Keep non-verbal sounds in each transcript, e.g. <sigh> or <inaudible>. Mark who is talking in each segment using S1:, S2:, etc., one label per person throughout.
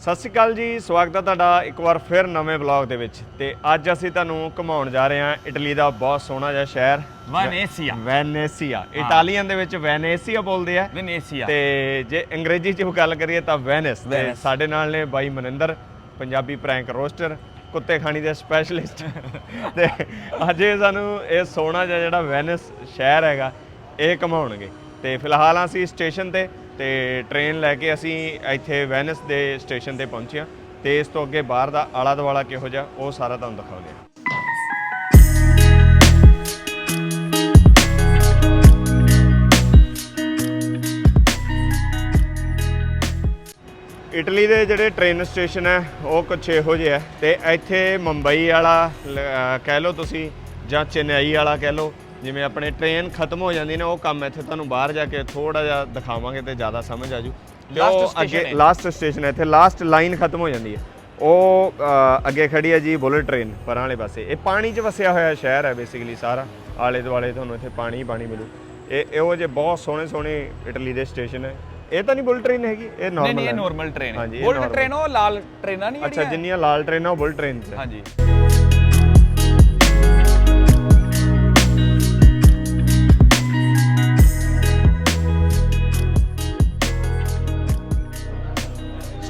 S1: ਸਤਿ ਸ਼੍ਰੀ ਅਕਾਲ ਜੀ ਸਵਾਗਤ ਹੈ ਤੁਹਾਡਾ ਇੱਕ ਵਾਰ ਫਿਰ ਨਵੇਂ ਵਲੌਗ ਦੇ ਵਿੱਚ। ਤੇ ਅੱਜ ਅਸੀਂ ਤੁਹਾਨੂੰ ਘੁਮਾਉਣ ਜਾ ਰਹੇ ਹਾਂ ਇਟਲੀ ਦਾ ਬਹੁਤ ਸੋਹਣਾ ਜਿਹਾ ਸ਼ਹਿਰ।
S2: ਵੈਨੇਸੀਆ
S1: ਵੈਨੇਸੀਆ ਇਟਾਲੀਅਨ ਦੇ ਵਿੱਚ ਵੈਨੇਸੀਆ ਬੋਲਦੇ ਆ।
S2: ਵੈਨੇਸੀਆ
S1: ਤੇ ਜੇ ਅੰਗਰੇਜ਼ੀ ਚ ਗੱਲ ਕਰੀਏ ਤਾਂ ਵੈਨਿਸ ਤੇ। ਸਾਡੇ ਨਾਲ ਨੇ ਬਾਈ ਮਨਿੰਦਰ ਪੰਜਾਬੀ ਪ੍ਰੈਂਕ ਰੋਸਟਰ ਕੁੱਤੇ ਖਾਣੀ ਦੇ ਸਪੈਸ਼ਲਿਸਟ <laughs> ਤੇ ਅੱਜ ਇਹ ਸਾਨੂੰ ਇਹ ਸੋਹਣਾ ਜਿਹਾ ਜਿਹੜਾ ਵੈਨਿਸ ਸ਼ਹਿਰ ਹੈਗਾ ਇਹ ਘਮਾਉਣਗੇ। ਤੇ ਫਿਲਹਾਲ ਅਸੀਂ ਸਟੇਸ਼ਨ ਤੇ ਤੇ ਟ੍ਰੇਨ ਲੈ ਕੇ ਅਸੀਂ ਇੱਥੇ ਵੈਨਿਸ ਦੇ ਸਟੇਸ਼ਨ ਤੇ ਪਹੁੰਚੇ ਹਾਂ ਤੇ ਇਸ ਤੋਂ ਅੱਗੇ ਬਾਹਰ ਦਾ ਆਲਾ ਦੁਆਲਾ ਕਿਹੋ ਜਿਹਾ, ਉਹ ਸਾਰਾ ਤੁਹਾਨੂੰ ਦਿਖਾਉਂਦੇ ਹਾਂ। ਇਟਲੀ ਦੇ ਜਿਹੜੇ ਟ੍ਰੇਨ ਸਟੇਸ਼ਨ ਹੈ, ਉਹ ਕੁਛ ਇਹੋ ਜਿਹੇ ਹੈ ਤੇ ਇੱਥੇ ਮੁੰਬਈ ਵਾਲਾ ਕਹਿ ਲਓ ਤੁਸੀਂ ਜਾਂ ਚੇਨਈ ਵਾਲਾ ਕਹਿ ਲਓ ਜਿਵੇਂ ਆਪਣੇ ਟ੍ਰੇਨ ਖਤਮ ਹੋ ਜਾਂਦੀ ਨਾ ਉਹ ਕੰਮ ਇੱਥੇ ਤੁਹਾਨੂੰ ਬਾਹਰ ਜਾ ਕੇ ਥੋੜਾ ਜਿਹਾ ਦਿਖਾਵਾਂਗੇ ਤੇ ਜ਼ਿਆਦਾ ਸਮਝ ਆਜੂ। ਤੇ
S2: Last
S1: ਉਹ ਅੱਗੇ। ਲਾਸਟ ਸਟੇਸ਼ਨ ਹੈ ਇੱਥੇ ਲਾਸਟ ਲਾਈਨ ਖਤਮ ਹੋ ਜਾਂਦੀ ਹੈ। ਉਹ ਅੱਗੇ ਖੜੀ ਹੈ ਜੀ ਬੁਲਟ ਟ੍ਰੇਨ ਪਰਾਂ ਵਾਲੇ ਪਾਸੇ। ਇਹ ਪਾਣੀ 'ਚ ਵਸਿਆ ਹੋਇਆ ਸ਼ਹਿਰ ਹੈ ਬੇਸਿਕਲੀ ਸਾਰਾ। ਆਲੇ ਦੁਆਲੇ ਤੁਹਾਨੂੰ ਇੱਥੇ ਪਾਣੀ ਹੀ ਪਾਣੀ ਮਿਲੂ। ਇਹ ਇਹੋ ਜਿਹੇ ਬਹੁਤ ਸੋਹਣੇ ਸੋਹਣੇ ਇਟਲੀ ਦੇ ਸਟੇਸ਼ਨ ਹੈ। ਇਹ ਤਾਂ ਨਹੀਂ ਬੁਲਟ ਟ੍ਰੇਨ ਹੈਗੀ ਇਹ
S2: ਨਹੀਂ
S1: ਨਾਰਮਲ
S2: ਨਹੀਂ ਇਹ
S1: ਹੈ।
S2: ਨਾਰਮਲ ਟ੍ਰੇਨ ਹੈ। ਬੁਲਟ। ਟ੍ਰੇਨ ਉਹ ਲਾਲ ਟ੍ਰੇਨਾਂ ਨਹੀਂ
S1: ਅੱਛਾ ਜਿੰਨੀਆਂ ਲਾਲ ਟ੍ਰੇਨਾਂ ਉਹ ਬੁਲਟ ਟ੍ਰੇਨ ਚ ਹੈ।
S2: ਹਾਂਜੀ।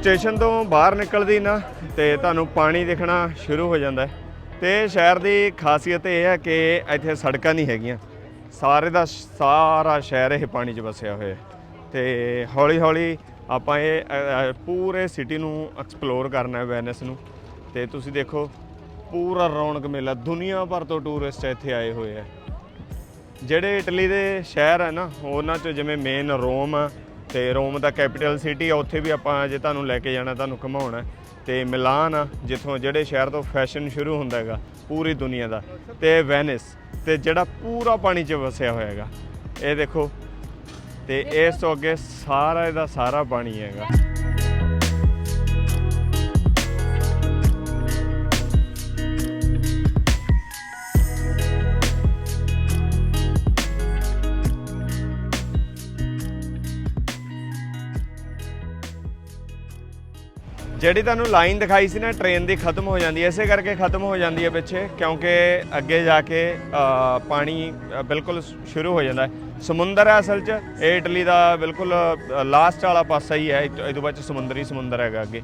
S1: ਸਟੇਸ਼ਨ ਤੋਂ ਬਾਹਰ ਨਿਕਲਦੀ ਨਾ ਤੇ ਤੁਹਾਨੂੰ ਪਾਣੀ ਦਿਖਣਾ ਸ਼ੁਰੂ ਹੋ ਜਾਂਦਾ ਹੈ। ਤੇ ਸ਼ਹਿਰ ਦੀ ਖਾਸੀਅਤ ਇਹ ਹੈ ਕਿ ਇੱਥੇ ਸੜਕਾਂ ਨਹੀਂ ਹੈਗੀਆਂ। ਸਾਰੇ ਦਾ ਸਾਰਾ ਸ਼ਹਿਰ ਇਹ ਪਾਣੀ 'ਚ ਵਸਿਆ ਹੋਇਆ ਹੈ। ਤੇ ਹੌਲੀ ਹੌਲੀ ਆਪਾਂ ਇਹ ਅ, ਅ, ਪੂਰੇ ਸਿਟੀ ਨੂੰ ਐਕਸਪਲੋਰ ਕਰਨਾ ਹੈ ਵੈਨਿਸ ਨੂੰ। ਤੇ ਤੁਸੀਂ ਦੇਖੋ ਪੂਰਾ ਰੌਣਕ ਮੇਲਾ ਦੁਨੀਆ ਭਰ ਤੋਂ ਟੂਰਿਸਟ ਇੱਥੇ ਆਏ ਹੋਏ ਆ ਜਿਹੜੇ ਇਟਲੀ ਦੇ ਸ਼ਹਿਰ ਹੈ ਨਾ ਉਹਨਾਂ 'ਚ ਜਿਵੇਂ ਮੇਨ ਰੋਮ ਆ ਤੇ ਰੋਮ ਦਾ ਕੈਪੀਟਲ ਸਿਟੀ ਆ ਉੱਥੇ ਵੀ ਆਪਾਂ ਜੇ ਤੁਹਾਨੂੰ ਲੈ ਕੇ ਜਾਣਾ ਤੁਹਾਨੂੰ ਘੁਮਾਉਣਾ। ਤੇ ਮਿਲਾਨ ਆ ਜਿੱਥੋਂ ਜਿਹੜੇ ਸ਼ਹਿਰ ਤੋਂ ਫੈਸ਼ਨ ਸ਼ੁਰੂ ਹੁੰਦਾ ਹੈਗਾ ਪੂਰੀ ਦੁਨੀਆ ਦਾ। ਤੇ ਵੈਨਿਸ ਤੇ ਜਿਹੜਾ ਪੂਰਾ ਪਾਣੀ 'ਚ ਵਸਿਆ ਹੋਇਆ ਹੈਗਾ। ਇਹ ਦੇਖੋ ਤੇ ਇਸ ਤੋਂ ਅੱਗੇ ਸਾਰਾ ਇਹਦਾ ਸਾਰਾ ਪਾਣੀ ਹੈਗਾ। ਜਿਹੜੀ ਤੁਹਾਨੂੰ ਲਾਈਨ ਦਿਖਾਈ ਸੀ ਨਾ ਟ੍ਰੇਨ ਦੀ ਖਤਮ ਹੋ ਜਾਂਦੀ ਹੈ। ਇਸੇ ਕਰਕੇ ਖਤਮ ਹੋ ਜਾਂਦੀ ਹੈ ਪਿੱਛੇ, ਕਿਉਂਕਿ ਅੱਗੇ ਜਾ ਕੇ ਪਾਣੀ ਬਿਲਕੁਲ ਸ਼ੁਰੂ ਹੋ ਜਾਂਦਾ ਹੈ। ਸਮੁੰਦਰ ਹੈ ਅਸਲ 'ਚ, ਇਹ ਇਟਲੀ ਦਾ ਬਿਲਕੁਲ ਲਾਸਟ ਵਾਲਾ ਪਾਸਾ ਹੀ ਹੈ। ਇਹ ਤੋਂ ਬਾਅਦ 'ਚ ਸਮੁੰਦਰੀ ਸਮੁੰਦਰ ਹੈਗਾ ਅੱਗੇ।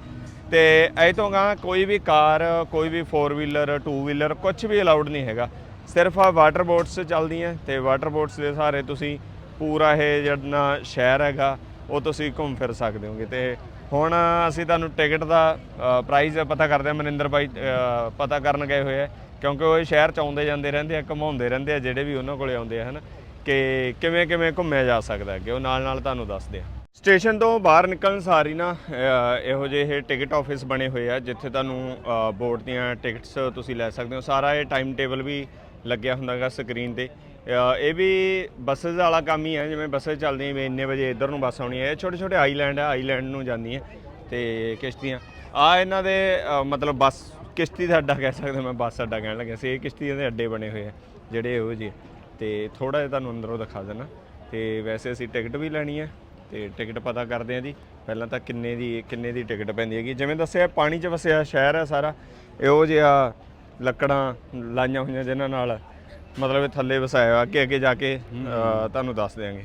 S1: ਤੇ ਇਹ ਤੋਂ ਗਾਂ ਕੋਈ ਵੀ ਕਾਰ, ਕੋਈ ਵੀ 4 ਵੀਲਰ 2 ਵੀਲਰ ਕੁਝ ਵੀ ਅਲਾਉਡ ਨਹੀਂ ਹੈਗਾ। ਸਿਰਫ ਆ ਵਾਟਰ ਬੋਟਸ ਚੱਲਦੀਆਂ ਤੇ ਵਾਟਰ ਬੋਟਸ ਦੇ ਸਹਾਰੇ ਤੁਸੀਂ ਪੂਰਾ ਇਹ ਜਿਹੜਾ ਸ਼ਹਿਰ ਹੈਗਾ, ਉਹ ਤੁਸੀਂ ਘੁੰਮ ਫਿਰ ਸਕਦੇ ਹੋਗੇ। ਤੇ ਹੁਣ ਅਸੀਂ ਤੁਹਾਨੂੰ ਟਿਕਟ ਦਾ ਪ੍ਰਾਈਸ ਪਤਾ ਕਰਦੇ ਹਾਂ, ਮਨਿੰਦਰ ਬਾਈ ਪਤਾ ਕਰਨ ਗਏ ਹੋਏ ਆ। ਕਿਉਂਕਿ ਉਹ ਇਹ ਸ਼ਹਿਰ ਚ ਆਉਂਦੇ ਜਾਂਦੇ ਰਹਿੰਦੇ ਆ, ਘੁਮਾਉਂਦੇ ਰਹਿੰਦੇ ਆ, ਜਿਹੜੇ ਵੀ ਉਹਨਾਂ ਕੋਲੇ ਆਉਂਦੇ ਆ, ਹਨ। ਕਿ ਕਿਵੇਂ ਕਿਵੇਂ ਘੁੰਮਿਆ ਜਾ ਸਕਦਾ ਅੱਗੇ, ਉਹ ਨਾਲ ਨਾਲ ਤੁਹਾਨੂੰ ਦੱਸਦੇ ਆ। ਸਟੇਸ਼ਨ ਤੋਂ ਬਾਹਰ ਨਿਕਲਣ ਸਾਰੀ ਨਾ ਇਹੋ ਜਿਹੇ ਟਿਕਟ ਆਫਿਸ ਬਣੇ ਹੋਏ ਆ, ਜਿੱਥੇ ਤੁਹਾਨੂੰ ਬੋਰਡ ਦੀਆਂ ਟਿਕਟਸ ਤੁਸੀਂ ਲੈ ਸਕਦੇ ਹੋ। ਸਾਰਾ ਇਹ ਟਾਈਮ ਟੇਬਲ ਵੀ ਲੱਗਿਆ ਹੁੰਦਾਗਾ ਸਕਰੀਨ ਤੇ। ਇਹ ਵੀ ਬੱਸਸ ਵਾਲਾ ਕੰਮ ਹੀ ਹੈ ਜਿਵੇਂ ਬੱਸਸ ਚੱਲਦੀਆਂ ਵੀ ਇੰਨੇ ਵਜੇ ਇੱਧਰ ਨੂੰ ਬੱਸ ਆਉਣੀ ਹੈ ਇਹ ਛੋਟੇ ਛੋਟੇ ਆਈਲੈਂਡ ਹੈ ਆਈਲੈਂਡ ਨੂੰ ਜਾਂਦੀਆਂ ਤੇ ਕਿਸ਼ਤੀਆਂ। ਆ ਇਹਨਾਂ ਦੇ ਅ, ਮਤਲਬ ਬੱਸ ਕਿਸ਼ਤੀ ਦਾ ਅੱਡਾ ਕਹਿ ਸਕਦੇ ਮੈਂ ਬੱਸ ਅੱਡਾ ਕਹਿਣ ਲੱਗਿਆ ਸੀ ਇਹ ਕਿਸ਼ਤੀਆਂ ਦੇ ਅੱਡੇ ਬਣੇ ਹੋਏ ਆ ਜਿਹੜੇ ਇਹੋ ਜਿਹੇ। ਤੇ ਥੋੜਾ ਜਿਹਾ ਤੁਹਾਨੂੰ ਅੰਦਰੋਂ ਦਿਖਾ ਦੇਣਾ। ਤੇ ਵੈਸੇ ਅਸੀਂ ਟਿਕਟ ਵੀ ਲੈਣੀ ਹੈ ਤੇ ਟਿਕਟ ਪਤਾ ਕਰਦੇ ਹਾਂ ਜੀ ਪਹਿਲਾਂ ਤਾਂ ਕਿੰਨੇ ਦੀ ਕਿੰਨੇ ਦੀ ਟਿਕਟ ਪੈਂਦੀ ਹੈਗੀ। ਜਿਵੇਂ ਦੱਸਿਆ ਪਾਣੀ 'ਚ ਵਸਿਆ ਸ਼ਹਿਰ ਹੈ ਸਾਰਾ ਇਹੋ ਜਿਹਾ ਲੱਕੜਾਂ ਲਾਈਆਂ ਹੋਈਆਂ ਜਿਨ੍ਹਾਂ ਨਾਲ ਮਤਲਬ ਇਹ ਥੱਲੇ ਵਸਾਇਆ ਅੱਗੇ ਅੱਗੇ ਜਾ ਕੇ ਤੁਹਾਨੂੰ ਦੱਸ ਦਿਆਂਗੇ।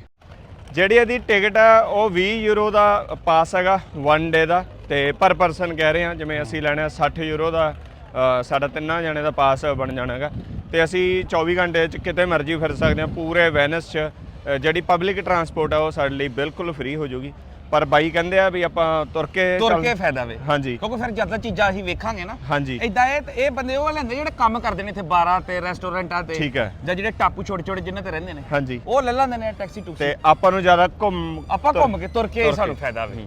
S1: ਜਿਹੜੀ ਇਹਦੀ ਟਿਕਟ ਆ, ਉਹ 20 ਯੂਰੋ ਦਾ ਪਾਸ ਹੈਗਾ 1 ਡੇ ਦਾ, ਤੇ ਪਰ ਪਰਸਨ ਕਹਿ ਰਹੇ ਹਾਂ ਜਿਵੇਂ ਅਸੀਂ ਲੈਣਾ 60 ਯੂਰੋ ਦਾ ਸਾਡਾ ਤਿੰਨਾਂ ਜਣੇ ਦਾ ਪਾਸ ਬਣ ਜਾਣਾ ਹੈਗਾ। ਤੇ ਅਸੀਂ 24 ਘੰਟੇ ਚ ਕਿਤੇ ਮਰਜ਼ੀ ਫਿਰ ਸਕਦੇ ਹਾਂ ਪੂਰੇ ਵੈਨਸ ਚ ਜਿਹੜੀ ਪਬਲਿਕ ਟਰਾਂਸਪੋਰਟ ਆ, ਉਹ ਸਾਡੇ ਲਈ ਬਿਲਕੁਲ ਫ੍ਰੀ ਹੋ ਜਾਊਗੀ ਪਰ ਬਾਈ ਕਹਿੰਦੇ ਆ ਵੀ ਆਪਾਂ ਤੁਰ ਕੇ
S2: ਤੁਰ ਕੇ ਫਾਇਦਾ ਵੇ।
S1: ਹਾਂਜੀ।
S2: ਕਿਉਂਕਿ ਫਿਰ ਜ਼ਿਆਦਾ ਚੀਜ਼ਾਂ ਅਸੀਂ ਵੇਖਾਂਗੇ ਨਾ
S1: ਹਾਂਜੀ।
S2: ਇਦਾਂ ਇਹ ਇਹ ਬੰਦੇ ਉਹ ਲੈਂਦੇ ਜਿਹੜੇ ਕੰਮ ਕਰਦੇ ਨੇ ਇੱਥੇ ਬਾਰਾਂ ਤੇ ਰੈਸਟੋਰੈਂਟਾਂ ਤੇ
S1: ਠੀਕ ਹੈ।
S2: ਜਾਂ ਜਿਹੜੇ ਟਾਪੂ ਛੋਟੇ ਛੋਟੇ ਜਿਨ੍ਹਾਂ ਤੇ ਰਹਿੰਦੇ ਨੇ
S1: ਹਾਂਜੀ।
S2: ਉਹ ਲੈ ਲੈਂਦੇ ਨੇ ਟੈਕਸੀ ਟੂਕਸੀ।
S1: ਤੇ ਆਪਾਂ ਨੂੰ ਜ਼ਿਆਦਾ ਘੁੰਮ
S2: ਆਪਾਂ ਘੁੰਮ ਕੇ ਤੁਰ ਕੇ ਸਾਨੂੰ। ਫਾਇਦਾ ਵੇ।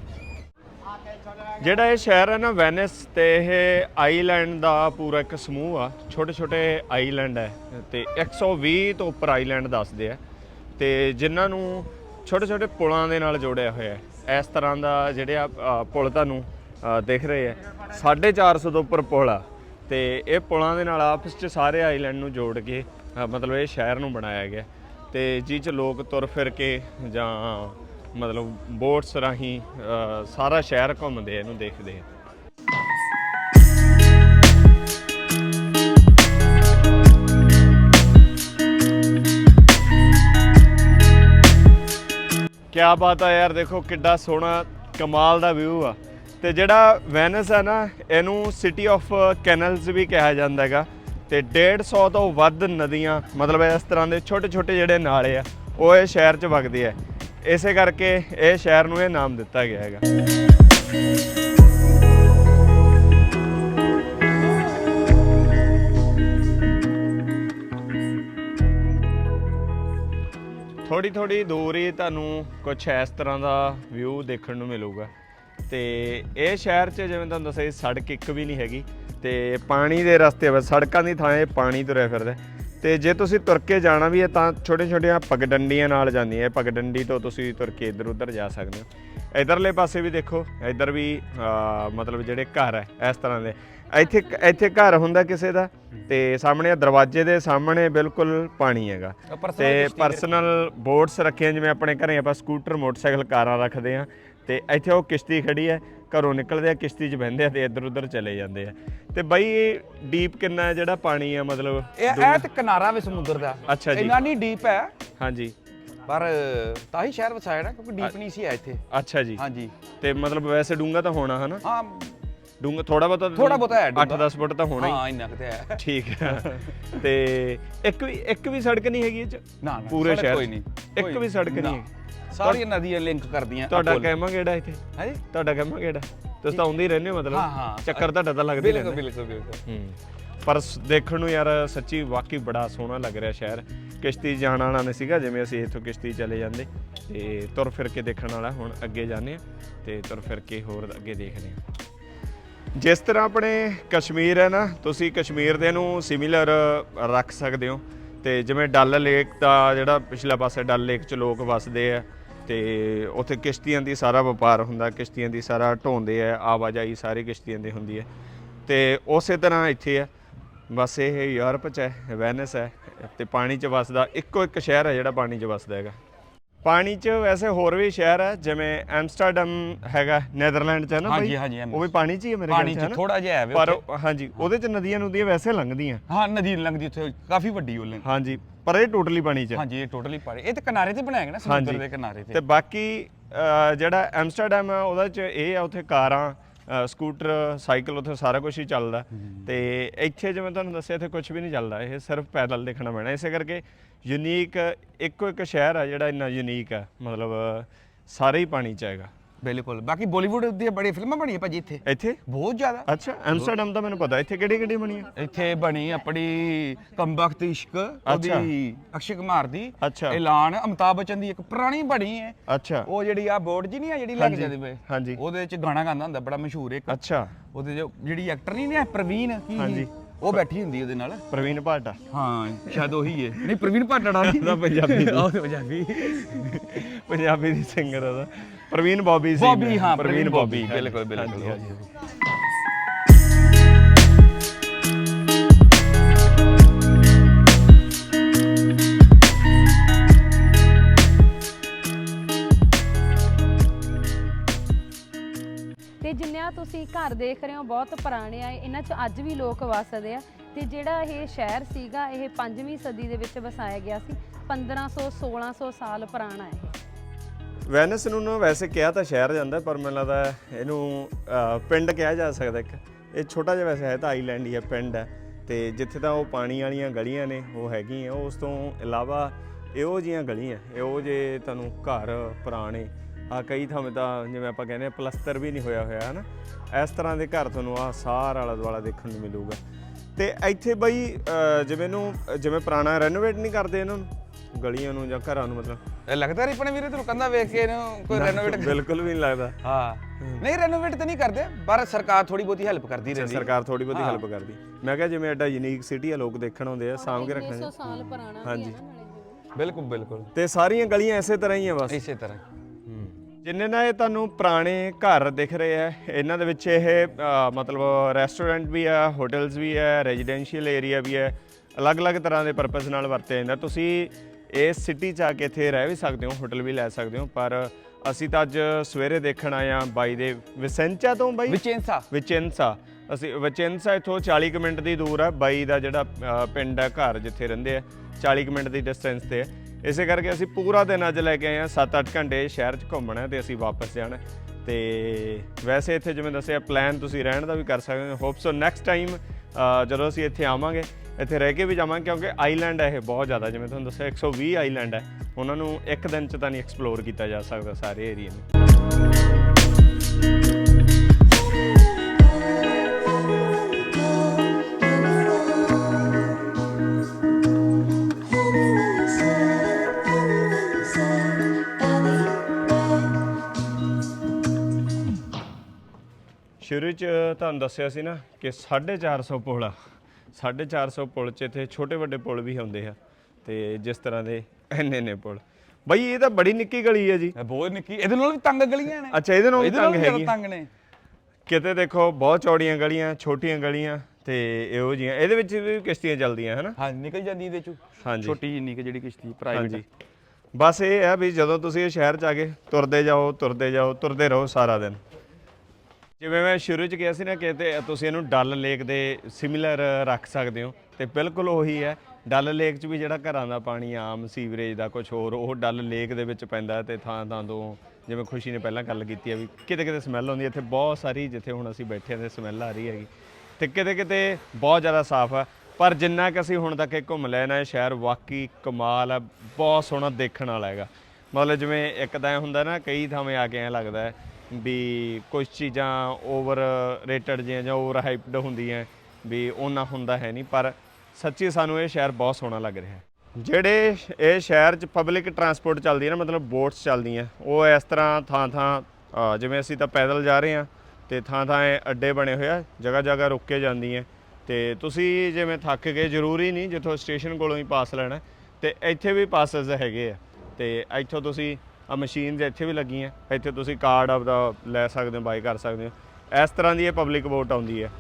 S1: ਜਿਹੜਾ ਇਹ ਸ਼ਹਿਰ ਹੈ ਨਾ ਵੈਨਿਸ ਤੇ ਇਹ ਆਈਲੈਂਡ ਦਾ ਪੂਰਾ ਇੱਕ ਸਮੂਹ ਆ। ਛੋਟੇ ਛੋਟੇ ਆਈਲੈਂਡ ਹੈ ਤੇ 120 ਤੋਂ ਉੱਪਰ ਆਈਲੈਂਡ ਦੱਸਦੇ ਆ। ਤੇ ਜਿਨ੍ਹਾਂ ਨੂੰ ਛੋਟੇ ਛੋਟੇ ਪੁਲਾਂ ਦੇ ਨਾਲ ਜੋੜਿਆ ਹੋਇਆ ਹੈ। ਇਸ ਤਰ੍ਹਾਂ ਦਾ ਜਿਹੜੇ ਆ ਪੁਲ ਤੁਹਾਨੂੰ ਅ, ਦਿਖ ਰਹੇ ਆ। 450 ਤੋਂ ਉੱਪਰ ਪੁਲ ਆ ਤੇ ਇਹ ਪੁਲਾਂ ਦੇ ਨਾਲ ਆਪਸ ਚ ਸਾਰੇ ਆਈਲੈਂਡ ਨੂੰ ਜੋੜ ਕੇ ਮਤਲਬ ਇਹ ਸ਼ਹਿਰ ਨੂੰ ਬਣਾਇਆ ਗਿਆ। ਤੇ ਜਿਹ ਚ ਲੋਕ ਤੁਰ ਫਿਰ ਕੇ ਜਾਂ ਮਤਲਬ ਬੋਟਸ ਰਾਹੀਂ ਸਾਰਾ ਸ਼ਹਿਰ ਘੁੰਮਦੇ ਇਹਨੂੰ ਦੇਖਦੇ ਆ। ਕਿਆ ਬਾਤ ਆ ਯਾਰ, ਦੇਖੋ ਕਿੱਡਾ ਸੋਹਣਾ ਕਮਾਲ ਦਾ ਵਿਊ ਆ। ਤੇ ਜਿਹੜਾ ਵੈਨਸ ਆ ਨਾ, ਇਹਨੂੰ ਸਿਟੀ ਆਫ ਕੈਨਲਸ ਵੀ ਕਿਹਾ ਜਾਂਦਾ ਹੈਗਾ। ਤੇ 150 ਤੋਂ ਵੱਧ ਨਦੀਆਂ, ਮਤਲਬ ਇਸ ਤਰ੍ਹਾਂ ਦੇ ਛੋਟੇ ਛੋਟੇ ਜਿਹੜੇ ਨਾਲੇ ਆ, ਉਹ ਇਹ ਸ਼ਹਿਰ 'ਚ ਵਗਦੇ ਆ। ਇਸੇ ਕਰਕੇ ਇਹ ਸ਼ਹਿਰ ਨੂੰ ਇਹ ਨਾਮ ਦਿੱਤਾ ਗਿਆ ਹੈਗਾ। ਥੋੜੀ ਥੋੜੀ ਦੂਰ ਹੀ ਤੁਹਾਨੂੰ ਕੁਝ ਇਸ ਤਰ੍ਹਾਂ ਦਾ ਵਿਊ ਦੇਖਣ ਨੂੰ ਮਿਲੂਗਾ। ਤੇ ਇਹ ਸ਼ਹਿਰ 'ਚ ਜਿਵੇਂ ਤੁਹਾਨੂੰ ਦੱਸਿਆ ਸੜਕ ਇੱਕ ਵੀ ਨਹੀਂ ਹੈਗੀ। ਤੇ ਪਾਣੀ ਦੇ ਰਸਤੇ ਬਸ ਸੜਕਾਂ ਦੀ ਥਾਂ ਇਹ ਪਾਣੀ ਤੁਰਿਆ ਫਿਰਦਾ ਹੈ। ਤੇ ਜੇ ਤੁਸੀਂ ਤੁਰ ਕੇ ਜਾਣਾ ਵੀ ਹੈ, ਤਾਂ ਛੋਟੇ ਛੋਟੀਆਂ ਪਗਡੰਡੀਆਂ ਨਾਲ ਜਾਂਦੀਆਂ ਪਗਡੰਡੀ ਤੋਂ ਤੁਸੀਂ ਤੁਰ ਕੇ ਇੱਧਰ ਉੱਧਰ ਜਾ ਸਕਦੇ ਹੋ। ਇਧਰਲੇ ਪਾਸੇ ਵੀ ਦੇਖੋ, ਇੱਧਰ ਵੀ ਮਤਲਬ ਜਿਹੜੇ ਘਰ ਹੈ, ਇਸ ਤਰ੍ਹਾਂ ਦੇ। ਇੱਥੇ ਇੱਥੇ ਘਰ ਹੁੰਦਾ ਕਿਸੇ ਦਾ ਤੇ ਸਾਹਮਣੇ ਦਰਵਾਜ਼ੇ ਦੇ ਸਾਹਮਣੇ ਬਿਲਕੁਲ ਪਾਣੀ ਹੈਗਾ। ਤੇ ਪਰਸਨਲ ਬੋਟਸ ਰੱਖੇ ਜਿਵੇਂ ਆਪਣੇ ਘਰੇ ਆਪਾਂ ਸਕੂਟਰ ਮੋਟਰਸਾਈਕਲ ਕਾਰਾਂ ਰੱਖਦੇ ਆ ਤੇ ਇੱਥੇ ਉਹ ਕਿਸ਼ਤੀ ਖੜੀ ਹੈ ਘਰੋਂ ਨਿਕਲਦੇ ਆ ਕਿਸ਼ਤੀ 'ਚ ਬਹਿੰਦੇ ਆ ਤੇ ਇੱਧਰ ਉੱਧਰ ਚਲੇ ਜਾਂਦੇ ਆ। ਤੇ ਬਾਈ ਡੀਪ ਕਿੰਨਾ ਹੈ ਜਿਹੜਾ ਪਾਣੀ ਆ ਮਤਲਬ
S2: ਇਹ ਇਹ ਤੇ ਕਿਨਾਰਾ ਵੀ ਸਮੁੰਦਰ ਦਾ।
S1: ਅੱਛਾ ਜੀ।
S2: ਇੰਨਾ ਨਹੀਂ ਡੀਪ ਹੈ।
S1: ਹਾਂਜੀ।
S2: ਪਰ ਤਾਂ ਹੀ ਸ਼ਹਿਰ ਵਸਾਇਆ ਨਾ ਕਿਉਂਕਿ ਡੀਪ ਨਹੀਂ ਸੀ ਇੱਥੇ।
S1: ਅੱਛਾ ਜੀ।
S2: ਹਾਂਜੀ।
S1: ਤੇ ਮਤਲਬ ਵੈਸੇ ਡੂੰਗਾ ਤਾਂ ਹੋਣਾ ਹਨਾ?
S2: ਹਾਂ
S1: ਡੂੰਗਾ ਥੋੜਾ ਬਹੁਤਾ
S2: ਥੋੜ੍ਹਾ ਬਹੁਤਾ ਹੈ ਡੂੰਘਾ।
S1: 8-10 ਫੁੱਟ ਤਾਂ ਹੋਣਾ ਹੀ।
S2: ਹਾਂ ਇੰਨਾ ਕਿਤੇ ਹੈ।
S1: ਠੀਕ ਹੈ। ਤੇ ਇੱਕ ਵੀ ਇੱਕ ਵੀ ਸੜਕ ਨਹੀਂ ਹੈਗੀ ਇਹ ਚ?
S2: ਨਾ ਨਾ
S1: ਪੂਰੇ ਸ਼ਹਿਰ
S2: ਕੋਈ? ਨਹੀਂ।
S1: ਇੱਕ ਵੀ ਸੜਕ ਨਹੀਂ
S2: ਸਾਰੀਆਂ ਨਦੀਆਂ ਲਿੰਕ ਕਰਦੀਆਂ
S1: ਤੁਹਾਡਾ ਕਹਿਮਾ ਕਿਹੜਾ ਇੱਥੇ?
S2: ਹੈ?
S1: ਤੁਹਾਡਾ ਕਹਿਮਾ ਕਿਹੜਾ? ਤੁਸੀਂ ਤਾਂ ਆਉਂਦੇ ਹੀ ਰਹਿੰਦੇ ਹੋ ਮਤਲਬ।
S2: ਹਾਂ, ਹਾਂ।
S1: ਚੱਕਰ ਤੁਹਾਡਾ ਤਾਂ ਲੱਗਦਾ ਰਹਿੰਦਾ।
S2: ਬਿਲਕੁਲ ਬਿਲਕੁਲ।
S1: ਹੂੰ। ਪਰ ਦੇਖਣ ਨੂੰ ਯਾਰ ਸੱਚੀ ਵਾਕਈ ਬੜਾ ਸੋਹਣਾ ਲੱਗ ਰਿਹਾ ਸ਼ਹਿਰ। ਕਿਸ਼ਤੀ ਜਾਣ ਵਾਲਾ ਨਹੀਂ ਸੀਗਾ ਜਿਵੇਂ ਅਸੀਂ ਇੱਥੋਂ ਕਿਸ਼ਤੀ ਚਲੇ ਜਾਂਦੇ। ਤੇ ਤੁਰ ਫਿਰ ਕੇ ਦੇਖਣ ਵਾਲਾ ਹੁਣ ਅੱਗੇ ਜਾਂਦੇ ਆ ਤੇ ਤੁਰ ਫਿਰ ਕੇ ਹੋਰ ਅੱਗੇ ਦੇਖਦੇ ਆ ਜਿਸ ਤਰ੍ਹਾਂ ਆਪਣੇ ਕਸ਼ਮੀਰ ਹੈ ਨਾ, ਤੁਸੀਂ ਕਸ਼ਮੀਰ ਦੇ ਨੂੰ ਸਿਮਿਲਰ ਰੱਖ ਸਕਦੇ ਹੋ। ਤੇ ਜਿਵੇਂ ਡਲ ਲੇਕ ਦਾ ਜਿਹੜਾ ਪਿਛਲਾ ਪਾਸੇ ਡਲ ਲੇਕ 'ਚ ਲੋਕ ਵਸਦੇ ਆ, ਤੇ ਉੱਥੇ ਕਿਸ਼ਤੀਆਂ ਦੀ ਸਾਰਾ ਵਪਾਰ ਹੁੰਦਾ, ਕਿਸ਼ਤੀਆਂ ਦੀ ਸਾਰਾ ਢੋਂਦੇ ਆ, ਆਵਾਜਾਈ ਸਾਰੀ ਕਿਸ਼ਤੀਆਂ ਦੀ ਹੁੰਦੀ ਹੈ। ਤੇ ਉਸੇ ਤਰ੍ਹਾਂ ਇੱਥੇ ਆ, ਬਸ ਇਹ ਯੂਰਪ 'ਚ ਹੈ, ਵੈਨਿਸ ਹੈ, ਤੇ ਪਾਣੀ 'ਚ ਵਸਦਾ, ਇੱਕੋ ਇੱਕ ਸ਼ਹਿਰ ਹੈ ਜਿਹੜਾ ਪਾਣੀ 'ਚ ਵਸਦਾ ਹੈਗਾ। ਪਾਣੀ 'ਚ ਵੈਸੇ ਹੋਰ ਵੀ ਸ਼ਹਿਰ ਹੈ ਜਿਵੇਂ ਐਮਸਟਰਡਮ ਹੈਗਾ ਨੈਦਰਲੈਂਡ 'ਚ ਹੈ ਨਾ
S2: ਹਾਂਜੀ,
S1: ਬਾਈ?
S2: ਹਾਂਜੀ, ਐਮ-
S1: ਉਹ ਵੀ ਪਾਣੀ 'ਚ ਹੀ ਹੈ ਮੇਰੇ ਖਿਆਲ
S2: ਪਾਣੀ 'ਚ
S1: ਹੈ ਨਾ?
S2: ਥੋੜਾ ਜਿਹਾ ਹੈ ਵੇ
S1: ਪਰ
S2: ਉੱਥੇ।
S1: ਹਾਂਜੀ ਉਹਦੇ 'ਚ ਨਦੀਆਂ ਨੁਦੀਆਂ ਵੈਸੇ ਲੰਘਦੀਆਂ
S2: ਹਾਂ ਨਦੀ ਲੰਘਦੀ ਉੱਥੇ ਕਾਫੀ ਵੱਡੀ ਉਹ ਲਿੰਕ
S1: ਹਾਂਜੀ ਪਰ ਇਹ ਟੋਟਲੀ ਪਾਣੀ 'ਚ ਹੈ।
S2: ਹਾਂਜੀ ਇਹ ਟੋਟਲੀ ਪਾਰੇ ਇਹ ਤੇ ਕਿਨਾਰੇ ਤੇ ਬਣਾਇਆ ਗਿਆ ਨਾ ਸਮੁੰਦਰ ਦੇ ਕਿਨਾਰੇ
S1: ਤੇ
S2: ਤੇ
S1: ਬਾਕੀ ਅਹ, ਜਿਹੜਾ ਐਮਸਟਰਡਮ ਹੈ ਉਹਦੇ 'ਚ ਇਹ ਆ ਉੱਥੇ ਕਾਰਾਂ ਸਕੂਟਰ ਸਾਈਕਲ ਉੱਥੇ ਸਾਰਾ ਕੁਝ ਹੀ ਚੱਲਦਾ। ਤੇ ਇੱਥੇ ਜਿਵੇਂ ਤੁਹਾਨੂੰ ਦੱਸਿਆ ਇੱਥੇ ਕੁਝ ਵੀ ਨਹੀਂ ਚੱਲਦਾ। ਇਹ ਸਿਰਫ ਪੈਦਲ ਦੇਖਣਾ ਪੈਣਾ। ਇਸੇ ਕਰਕੇ ਯੂਨੀਕ ਇੱਕੋ ਇੱਕ ਸ਼ਹਿਰ ਆ ਜਿਹੜਾ ਇੰਨਾ ਯੂਨੀਕ ਆ। ਮਤਲਬ ਸਾਰੇ ਹੀ ਪਾਣੀ 'ਚ ਹੈਗਾ।
S2: ਬਿਲਕੁਲ। ਬਾਕੀ ਬਾਲੀਵੁੱਡ ਦੀਆਂ ਬੜੀ ਫਿਲਮਾਂ ਬਣੀਆਂ ਭਾਜੀ ਇੱਥੇ।
S1: ਇੱਥੇ?
S2: ਬਹੁਤ ਜ਼ਿਆਦਾ।
S1: ਅੱਛਾ ਐਮਸਟਰਡਮ ਦਾ ਮੈਨੂੰ ਪਤਾ। ਇੱਥੇ ਕਿਹੜੀ ਕਿਹੜੀ ਬਣੀ
S2: ਇੱਥੇ ਬਣੀ ਆਪਣੀ ਕੰਬਖਤ ਇਸ਼ਕ ਉਹਦੀ ਅਕਸ਼ੇ ਕੁਮਾਰ ਦੀ
S1: ਅੱਛਾ।
S2: ਐਲਾਨ। ਅਮਿਤਾਭ ਬੱਚਨ ਦੀ ਇੱਕ ਪੁਰਾਣੀ ਬਣੀ ਹੈ
S1: ਅੱਛਾ।
S2: ਉਹ ਜਿਹੜੀ ਆ ਬੋਰਡ ਜੀ ਨਹੀਂ ਆ ਜਿਹੜੀ ਲੱਗ ਜਾਂਦੀ ਪਏ
S1: ਹਾਂਜੀ।
S2: ਉਹਦੇ ਵਿੱਚ ਗਾਣਾ ਗਾਉਂਦਾ ਹੁੰਦਾ ਬੜਾ ਮਸ਼ਹੂਰ ਇੱਕ।
S1: ਅੱਛਾ।
S2: ਉਹਦੇ ਜੋ ਜਿਹੜੀ ਐਕਟਰ ਨਹੀਂ ਨੇ ਪ੍ਰਵੀਨ ਕੀ
S1: ਹਾਂਜੀ।
S2: ਉਹ ਬੈਠੀ ਹੁੰਦੀ ਉਹਦੇ ਨਾਲ।
S1: ਪ੍ਰਵੀਨ ਭਾਟਾ।
S2: ਹਾਂ ਸ਼ਾਇਦ ਉਹੀ ਹੈ ਨਹੀਂ ਪ੍ਰਵੀਨ ਨਹੀਂ
S1: ਉਹਦਾ ਪੰਜਾਬੀ
S2: ਤਾਂ ਪੰਜਾਬੀ।
S1: ਪੰਜਾਬੀ ਦੀ ਸਿੰਗਰ ਉਹਦਾ। ਪ੍ਰਵੀਨ ਬੌਬੀ ਸੀ
S2: ਬੌਬੀ। ਹਾਂ ਪ੍ਰਵੀਨ ਬੌਬੀ ਬਿਲਕੁਲ ਬਿਲਕੁਲ
S1: ਹਾਂਜੀ, ਹਾਂਜੀ।
S3: ਤੇ ਜਿੰਨਿਆਂ ਤੁਸੀਂ ਘਰ ਦੇਖ ਰਹੇ ਹੋ ਬਹੁਤ ਪੁਰਾਣੇ ਆ ਇਹਨਾਂ 'ਚ ਅੱਜ ਵੀ ਲੋਕ ਵਸਦੇ ਆ ਤੇ ਜਿਹੜਾ ਇਹ ਸ਼ਹਿਰ ਸੀਗਾ ਇਹ 5ਵੀਂ ਸਦੀ ਦੇ ਵਿੱਚ ਵਸਾਇਆ ਗਿਆ ਸੀ 1500 1600 ਸਾਲ ਪੁਰਾਣਾ ਇਹ
S1: ਵੈਨਸ ਨੂੰ ਨਾ ਵੈਸੇ ਕਿਹਾ ਤਾਂ ਸ਼ਹਿਰ ਜਾਂਦਾ, ਪਰ ਮੈਨੂੰ ਲੱਗਦਾ ਇਹਨੂੰ ਪਿੰਡ ਕਿਹਾ ਜਾ ਸਕਦਾ ਇੱਕ। ਇਹ ਛੋਟਾ ਜਿਹਾ ਵੈਸੇ ਹੈ ਤਾਂ ਆਈਲੈਂਡ ਹੀ ਹੈ, ਪਿੰਡ ਹੈ। ਤੇ ਜਿੱਥੇ ਤਾਂ ਉਹ ਪਾਣੀ ਵਾਲੀਆਂ ਗਲੀਆਂ ਨੇ, ਉਹ ਹੈਗੀਆਂ ਉਸ ਤੋਂ ਇਲਾਵਾ ਇਹੋ ਜੀਆਂ ਗਲੀਆਂ, ਇਹੋ ਜੇ ਤੁਹਾਨੂੰ ਘਰ ਪੁਰਾਣੇ। ਆ ਕਈ ਥਾਵੇਂ ਤਾਂ ਜਿਵੇਂ ਆਪਾਂ ਕਹਿੰਦੇ ਆ ਪਲਸਤਰ ਵੀ ਨਹੀਂ ਹੋਇਆ ਹੋਇਆ, ਹਨਾ? ਇਸ ਤਰ੍ਹਾਂ ਦੇ ਘਰ ਤੁਹਾਨੂੰ ਆ ਸਾਰਾ ਆਲਾ ਦੁਆਲਾ ਦੇਖਣ ਨੂੰ ਮਿਲੂਗਾ। ਤੇ ਇੱਥੇ ਬਈ ਜਿਵੇਂ ਨੂੰ, ਜਿਵੇਂ ਪੁਰਾਣਾ ਰੈਨੋਵੇਟ ਨਹੀਂ ਕਰਦੇ ਇਹਨਾਂ ਨੂੰ? ਗਲੀਆਂ ਨੂੰ ਜਾਂ ਘਰਾਂ ਨੂੰ ਮਤਲਬ।
S2: ਇਹ ਲੱਗਦਾ ਰਿਪਨ ਵੀਰੇ ਤੈਨੂੰ ਕੰਦਾ ਵੇਖ ਕੇ ਇਹਨੂੰ ਕੋਈ ਰੈਨੋਵੇਟ
S1: ਬਿਲਕੁਲ ਵੀ ਨਹੀਂ ਲੱਗਦਾ।
S2: ਹਾਂ। ਨਹੀਂ ਰੈਨੋਵੇਟ ਤਾਂ ਨਹੀਂ ਕਰਦੇ ਪਰ ਸਰਕਾਰ ਥੋੜੀ ਬਹੁਤੀ ਹੈਲਪ ਕਰਦੀ ਰਹਿੰਦੀ।
S1: ਸਰਕਾਰ ਥੋੜੀ ਬਹੁਤੀ ਹੈਲਪ ਕਰਦੀ। ਮੈਂ ਕਿਹਾ ਜਿਵੇਂ ਐਡਾ ਯੂਨੀਕ ਸਿਟੀ ਆ ਲੋਕ ਦੇਖਣ ਆਉਂਦੇ ਆ ਸਾਂਭ ਕੇ ਰੱਖਣਾ
S3: 100 ਸਾਲ ਪੁਰਾਣਾ
S1: ਹਾਂਜੀ।
S2: ਬਿਲਕੁਲ ਬਿਲਕੁਲ।
S1: ਤੇ ਸਾਰੀਆਂ ਗਲੀਆਂ ਐਸੇ ਤਰ੍ਹਾਂ ਹੀ ਆ ਬਸ।
S2: ਇਸੇ ਤਰ੍ਹਾਂ।
S1: ਜਿੰਨੇ ਨਾ ਇਹ ਤੁਹਾਨੂੰ ਪੁਰਾਣੇ ਘਰ ਦਿਖ ਰਹੇ ਆ ਇਹਨਾਂ ਦੇ ਵਿੱਚ ਇਹ ਮਤਲਬ ਰੈਸਟੋਰੈਂਟ ਵੀ ਆ ਹੋਟਲਸ ਵੀ ਆ ਰੈਜ਼ੀਡੈਂਸ਼ੀਅਲ ਏਰੀਆ ਵੀ ਹੈ ਅਲੱਗ-ਅਲੱਗ ਤਰ੍ਹਾਂ ਦੇ ਪਰਪਸ ਨਾਲ ਵਰਤੇ ਜਾਂਦਾ। ਤੁਸੀਂ ਇਸ ਸਿਟੀ ਚ ਆ ਕੇ ਇੱਥੇ ਰਹਿ ਵੀ ਸਕਦੇ ਹੋ ਹੋਟਲ ਵੀ ਲੈ ਸਕਦੇ ਹੋ ਪਰ ਅਸੀਂ ਤਾਂ ਅੱਜ ਸਵੇਰੇ ਦੇਖਣ ਆਏ ਆ ਬਾਈ ਦੇ ਵਿਸੈਂਚਾ ਤੋਂ ਬਾਈ?
S2: ਵਿਚੇਂਸਾ।
S1: ਵਿਚੈਂਸਾ। ਅਸੀਂ ਵਿਚੈਂਸਾ ਇੱਥੋਂ 40 ਕੁ ਮਿੰਟ ਦੀ ਦੂਰ ਹੈ ਬਾਈ ਦਾ ਜਿਹੜਾ ਪਿੰਡ ਹੈ ਘਰ ਜਿੱਥੇ ਰਹਿੰਦੇ ਆ 40 ਕੁ ਮਿੰਟ ਦੀ ਡਿਸਟੈਂਸ ਤੇ ਹੈ ਇਸੇ ਕਰਕੇ ਅਸੀਂ ਪੂਰਾ ਦਿਨ ਅੱਜ ਲੈ ਕੇ ਆਏ ਆ 7-8 ਘੰਟੇ ਸ਼ਹਿਰ 'ਚ ਘੁੰਮਣਾ ਤੇ ਅਸੀਂ ਵਾਪਸ ਜਾਣਾ। ਤੇ ਵੈਸੇ ਇੱਥੇ ਜਿਵੇਂ ਦੱਸਿਆ ਪਲਾਨ ਤੁਸੀਂ ਰਹਿਣ ਦਾ ਵੀ ਕਰ ਸਕਦੇ ਹੋ। ਹੋਪ ਸੋ ਨੈਕਸਟ ਟਾਈਮ ਜਦੋਂ ਅਸੀਂ ਇੱਥੇ ਆਵਾਂਗੇ ਇੱਥੇ ਰਹਿ ਕੇ ਵੀ ਜਾਵਾਂਗੇ ਕਿਉਂਕਿ ਆਈਲੈਂਡ ਹੈ ਇਹ ਬਹੁਤ ਜ਼ਿਆਦਾ, ਜਿਵੇਂ ਤੁਹਾਨੂੰ ਦੱਸਿਆ 120 ਆਈਲੈਂਡ ਹੈ। ਉਹਨਾਂ ਨੂੰ ਇੱਕ ਦਿਨ 'ਚ ਤਾਂ ਨਹੀਂ ਐਕਸਪਲੋਰ ਕੀਤਾ ਜਾ ਸਕਦਾ ਸਾਰੇ ਏਰੀਆ ਨੂੰ। ਸ਼ੁਰੂ ਚ ਤੁਹਾਨੂੰ ਦੱਸਿਆ ਸੀ ਨਾ ਕਿ 450 ਪੁਲ ਆ 450 ਪੁਲ ਚ ਇੱਥੇ ਛੋਟੇ ਵੱਡੇ ਪੁਲ ਵੀ ਹੁੰਦੇ ਆ ਤੇ ਜਿਸ ਤਰ੍ਹਾਂ ਦੇ ਇੰਨੇ ਨੇ ਪੁਲ। ਬਈ ਇਹ ਤਾਂ ਬੜੀ ਨਿੱਕੀ ਗਲੀ ਹੈ ਜੀ।
S2: ਬਹੁਤ ਨਿੱਕੀ ਇਹਦੇ ਨਾਲ ਵੀ ਤੰਗ ਗਲੀਆਂ ਨੇ।
S1: ਅੱਛਾ ਇਹਦੇ ਨਾਲ ਵੀ ਤੰਗ ਹੈਗੀ
S2: ਤੰਗ ਨੇ।
S1: ਕਿਤੇ ਦੇਖੋ ਬਹੁਤ ਚੌੜੀਆਂ ਗਲੀਆਂ ਛੋਟੀਆਂ ਗਲੀਆਂ ਤੇ ਇਹੋ ਜੀਆਂ। ਇਹਦੇ ਵਿੱਚ ਵੀ ਕਿਸ਼ਤੀਆਂ ਚੱਲਦੀਆਂ ਹਨਾ?
S2: ਹਾਂ ਨਿਕਲ ਜਾਂਦੀ ਇਹਦੇ ਚੋਂ। ਛੋਟੀ ਜਿੰਨੀ ਕਿ ਜਿਹੜੀ ਕਿਸ਼ਤੀ ਪ੍ਰਾਈਵੇਟ
S1: ਬਸ ਇਹ ਹੈ ਵੀ ਜਦੋਂ ਤੁਸੀਂ ਇਹ ਸ਼ਹਿਰ ਚ ਆ ਗਏ ਤੁਰਦੇ ਜਾਓ ਤੁਰਦੇ ਜਾਓ ਤੁਰਦੇ ਰਹੋ ਸਾਰਾ ਦਿਨ। ਜਿਵੇਂ ਮੈਂ ਸ਼ੁਰੂ ਚ ਕਿਹਾ ਸੀ ਨਾ ਕਿ ਤੇ ਤੁਸੀਂ ਇਹਨੂੰ ਡਲ ਲੇਕ ਦੇ ਸਿਮਿਲਰ ਰੱਖ ਸਕਦੇ ਹੋ, ਤੇ ਬਿਲਕੁਲ ਉਹੀ ਹੈ। ਡਲ ਲੇਕ ਚ ਵੀ ਜਿਹੜਾ ਘਰਾਂ ਦਾ ਪਾਣੀ, ਆਮ ਸੀਵਰੇਜ ਦਾ ਕੁਝ ਹੋਰ, ਉਹ ਡਲ ਲੇਕ ਦੇ ਵਿੱਚ ਪੈਂਦਾ ਹੈ ਤੇ ਥਾਂ ਥਾਂ ਤੋਂ ਜਿਵੇਂ ਖੁਸ਼ੀ ਨੇ ਪਹਿਲਾਂ ਗੱਲ ਕੀਤੀ ਹੈ ਵੀ ਕਿਤੇ ਕਿਤੇ ਸਮੈਲ ਆਉਂਦੀ ਹੈ। ਇੱਥੇ ਬਹੁਤ ਸਾਰੀ ਜਿੱਥੇ ਹੁਣ ਅਸੀਂ ਬੈਠੇ ਹਾਂ ਤੇ ਸਮੈਲ ਆ ਰਹੀ ਹੈਗੀ। ਤੇ ਕਿਤੇ ਕਿਤੇ ਬਹੁਤ ਜ਼ਿਆਦਾ ਸਾਫ਼ ਆ। ਪਰ ਜਿੰਨਾ ਕਿ ਅਸੀਂ ਹੁਣ ਤੱਕ ਇਹ ਘੁੰਮ ਲਿਆ ਨਾ, ਇਹ ਸ਼ਹਿਰ ਵਾਕਈ ਕਮਾਲ ਆ, ਬਹੁਤ ਸੋਹਣਾ ਦੇਖਣ ਵਾਲਾ ਹੈਗਾ। ਮਤਲਬ ਜਿਵੇਂ ਇੱਕ ਤਾਂ ਇਹ ਹੁੰਦਾ ਨਾ, ਕਈ ਥਾਵੇਂ ਆ ਕੇ ਐਂ ਲੱਗਦਾ ਹੈ ਵੀ ਕੁਝ ਚੀਜ਼ਾਂ ਓਵਰ ਰੇਟਡ ਜਿਹੀਆਂ ਜਾਂ ਓਵਰ ਹਾਈਪਡ ਹੁੰਦੀਆਂ, ਵੀ ਉਹਨਾਂ ਹੁੰਦਾ ਹੈ ਨਹੀਂ, ਪਰ ਸੱਚੀ ਸਾਨੂੰ ਇਹ ਸ਼ਹਿਰ ਬਹੁਤ ਸੋਹਣਾ ਲੱਗ ਰਿਹਾ ਹੈ। ਜਿਹੜੇ ਇਹ ਸ਼ਹਿਰ 'ਚ ਪਬਲਿਕ ਟਰਾਂਸਪੋਰਟ ਚੱਲਦੀ ਹੈ ਨਾ, ਮਤਲਬ ਬੋਟਸ ਚੱਲਦੀਆਂ, ਉਹ ਇਸ ਤਰ੍ਹਾਂ ਥਾਂ ਥਾਂ ਜਿਵੇਂ ਅਸੀਂ ਤਾਂ ਪੈਦਲ ਜਾ ਰਹੇ ਹਾਂ, ਤੇ ਥਾਂ ਥਾਂ ਇਹ ਅੱਡੇ ਬਣੇ ਹੋਏ ਆ, ਜਗ੍ਹਾ ਜਗ੍ਹਾ ਰੁਕ ਕੇ ਜਾਂਦੀਆਂ, ਤੇ ਤੁਸੀਂ ਜਿਵੇਂ ਥੱਕ ਗਏ, ਜ਼ਰੂਰੀ ਨਹੀਂ ਜਿੱਥੋਂ ਸਟੇਸ਼ਨ ਕੋਲੋਂ ਹੀ ਪਾਸ ਲੈਣਾ, ਤੇ ਇੱਥੇ ਵੀ ਪਾਸਸ ਹੈਗੇ ਆ, ਤੇ ਇੱਥੋਂ ਤੁਸੀਂ ਆ ਮਸ਼ੀਨ ਇੱਥੇ ਵੀ ਲੱਗੀਆਂ, ਇੱਥੇ ਤੁਸੀਂ ਕਾਰਡ ਆਪਦਾ ਲੈ ਸਕਦੇ ਹੋ ਬਾਈ ਕਰ ਸਕਦੇ ਹੋ। ਇਸ ਤਰ੍ਹਾਂ ਦੀ ਇਹ ਪਬਲਿਕ ਵੋਟ ਆਉਂਦੀ ਹੈ।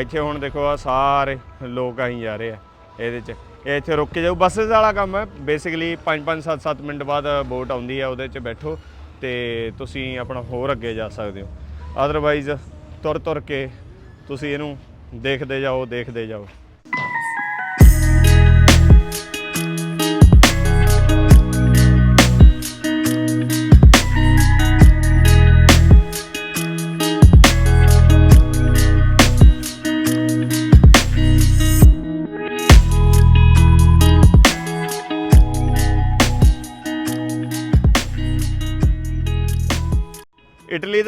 S1: ਇੱਥੇ ਹੁਣ ਦੇਖੋ ਆ ਸਾਰੇ ਲੋਕ ਆਈ ਜਾ ਰਹੇ ਆ ਇਹਦੇ 'ਚ। ਇਹ ਇੱਥੇ ਰੁਕ ਕੇ ਜਾਓ। ਬੱਸਸ ਵਾਲਾ ਕੰਮ ਹੈ। ਬੇਸਿਕਲੀ 5-5 7-7 ਮਿੰਟ ਬਾਅਦ ਵੋਟ ਆਉਂਦੀ ਹੈ ਉਹਦੇ 'ਚ ਬੈਠੋ ਤੇ ਤੁਸੀਂ ਆਪਣਾ ਹੋਰ ਅੱਗੇ ਜਾ ਸਕਦੇ ਹੋ। ਅਦਰਵਾਈਜ਼ ਤੁਰ ਤੁਰ ਕੇ ਤੁਸੀਂ ਇਹਨੂੰ ਦੇਖਦੇ ਜਾਓ ਦੇਖਦੇ ਜਾਓ।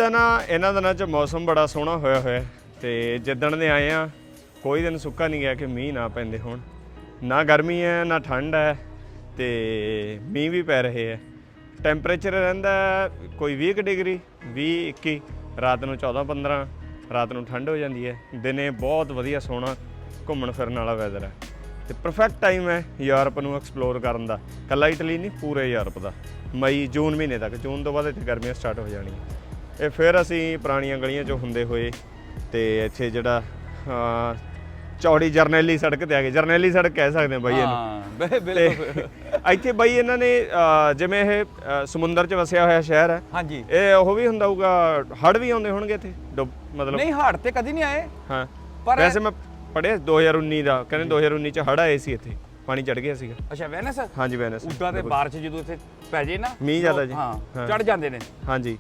S1: ਦਾ ਨਾ ਇਹਨਾਂ ਦਿਨਾਂ 'ਚ ਮੌਸਮ ਬੜਾ ਸੋਹਣਾ ਹੋਇਆ ਹੋਇਆ ਹੈ ਤੇ ਜਿੱਦਣ ਦੇ ਆਏ ਆ ਕੋਈ ਦਿਨ ਸੁੱਕਾ ਨਹੀਂ ਗਿਆ ਕਿ ਮੀਂਹ ਨਾ ਪੈਂਦੇ ਹੋਣ। ਨਾ ਗਰਮੀ ਹੈ, ਨਾ ਠੰਡ ਹੈ ਤੇ ਮੀਂਹ ਵੀ ਪੈ ਰਹੇ ਹੈ। ਟੈਂਪਰੇਚਰ ਰਹਿੰਦਾ ਕੋਈ 20 ਕੁ ਡਿਗਰੀ 20 21 ਰਾਤ ਨੂੰ 14 15 ਰਾਤ ਨੂੰ ਠੰਡ ਹੋ ਜਾਂਦੀ ਹੈ। ਦਿਨੇ ਬਹੁਤ ਵਧੀਆ ਸੋਹਣਾ ਘੁੰਮਣ ਫਿਰਨ ਵਾਲਾ ਵੈਦਰ ਹੈ। ਤੇ ਪਰਫੈਕਟ ਟਾਈਮ ਹੈ ਯੂਰਪ ਨੂੰ ਐਕਸਪਲੋਰ ਕਰਨ ਦਾ। ਕੱਲਾ ਇਟਲੀ ਨਹੀਂ, ਪੂਰੇ ਯੂਰਪ ਦਾ। ਮਈ, ਜੂਨ ਮਹੀਨੇ ਤੱਕ, ਜੂਨ ਤੋਂ ਬਾਅਦ ਇੱਥੇ ਗਰਮੀਆਂ ਸਟਾਰਟ ਹੋ ਜਾਣੀਆਂ ਇਹ ਫਿਰ ਅਸੀਂ ਪੁਰਾਣੀਆਂ ਗਲੀਆਂ 'ਚੋਂ ਹੁੰਦੇ ਹੋਏ ਤੇ ਇੱਥੇ ਜਿਹੜਾ ਚੌੜੀ ਜਰਨੈਲੀ ਸੜਕ ਤੇ ਆ ਗਏ। ਜਰਨੈਲੀ ਸੜਕ ਕਹਿ ਸਕਦੇ ਹਾਂ ਬਾਈ ਇਹਨੂੰ।
S2: ਹਾਂ ਬਿਲਕੁਲ। <laughs>
S1: ਇੱਥੇ ਬਾਈ ਇਹਨਾਂ ਨੇ ਜਿਵੇਂ ਇਹ ਸਮੁੰਦਰ 'ਚ ਵਸਿਆ ਹੋਇਆ ਸ਼ਹਿਰ ਹੈ।
S2: ਹਾਂਜੀ।
S1: ਇਹ ਉਹ ਵੀ ਹੁੰਦਾ ਹੋਊਗਾ ਹੜ ਵੀ ਆਉਂਦੇ ਹੋਣਗੇ ਇੱਥੇ? ਮਤਲਬ
S2: ਨਹੀਂ ਹਾੜ ਤੇ ਕਦੀ ਨਹੀਂ ਆਏ।
S1: ਹਾਂ।
S2: ਪਰ-
S1: ਵੈਸੇ ਮੈਂ ਪੜ੍ਹਿਆ 2019 ਦਾ ਕਹਿੰਦੇ 2019 ਚ ਹੜ ਆਏ ਸੀ ਇੱਥੇ। ਪਾਣੀ ਚੜ ਗਿਆ ਸੀਗਾ।
S2: ਅੱਛਾ ਵੈਨਸ?
S1: ਹਾਂਜੀ ਵੈਨਸ।
S2: ਉਦਾਂ ਤੇ ਬਾਰਿਸ਼ ਜਦੋਂ ਇੱਥੇ ਪੈ ਜੇ ਨਾ
S1: ਮੀਂਹ ਜ਼ਿਆਦਾ ਜੀ।
S2: ਹਾਂ। ਚੜ ਜਾਂਦੇ ਨੇ।
S1: ਹਾਂਜੀ।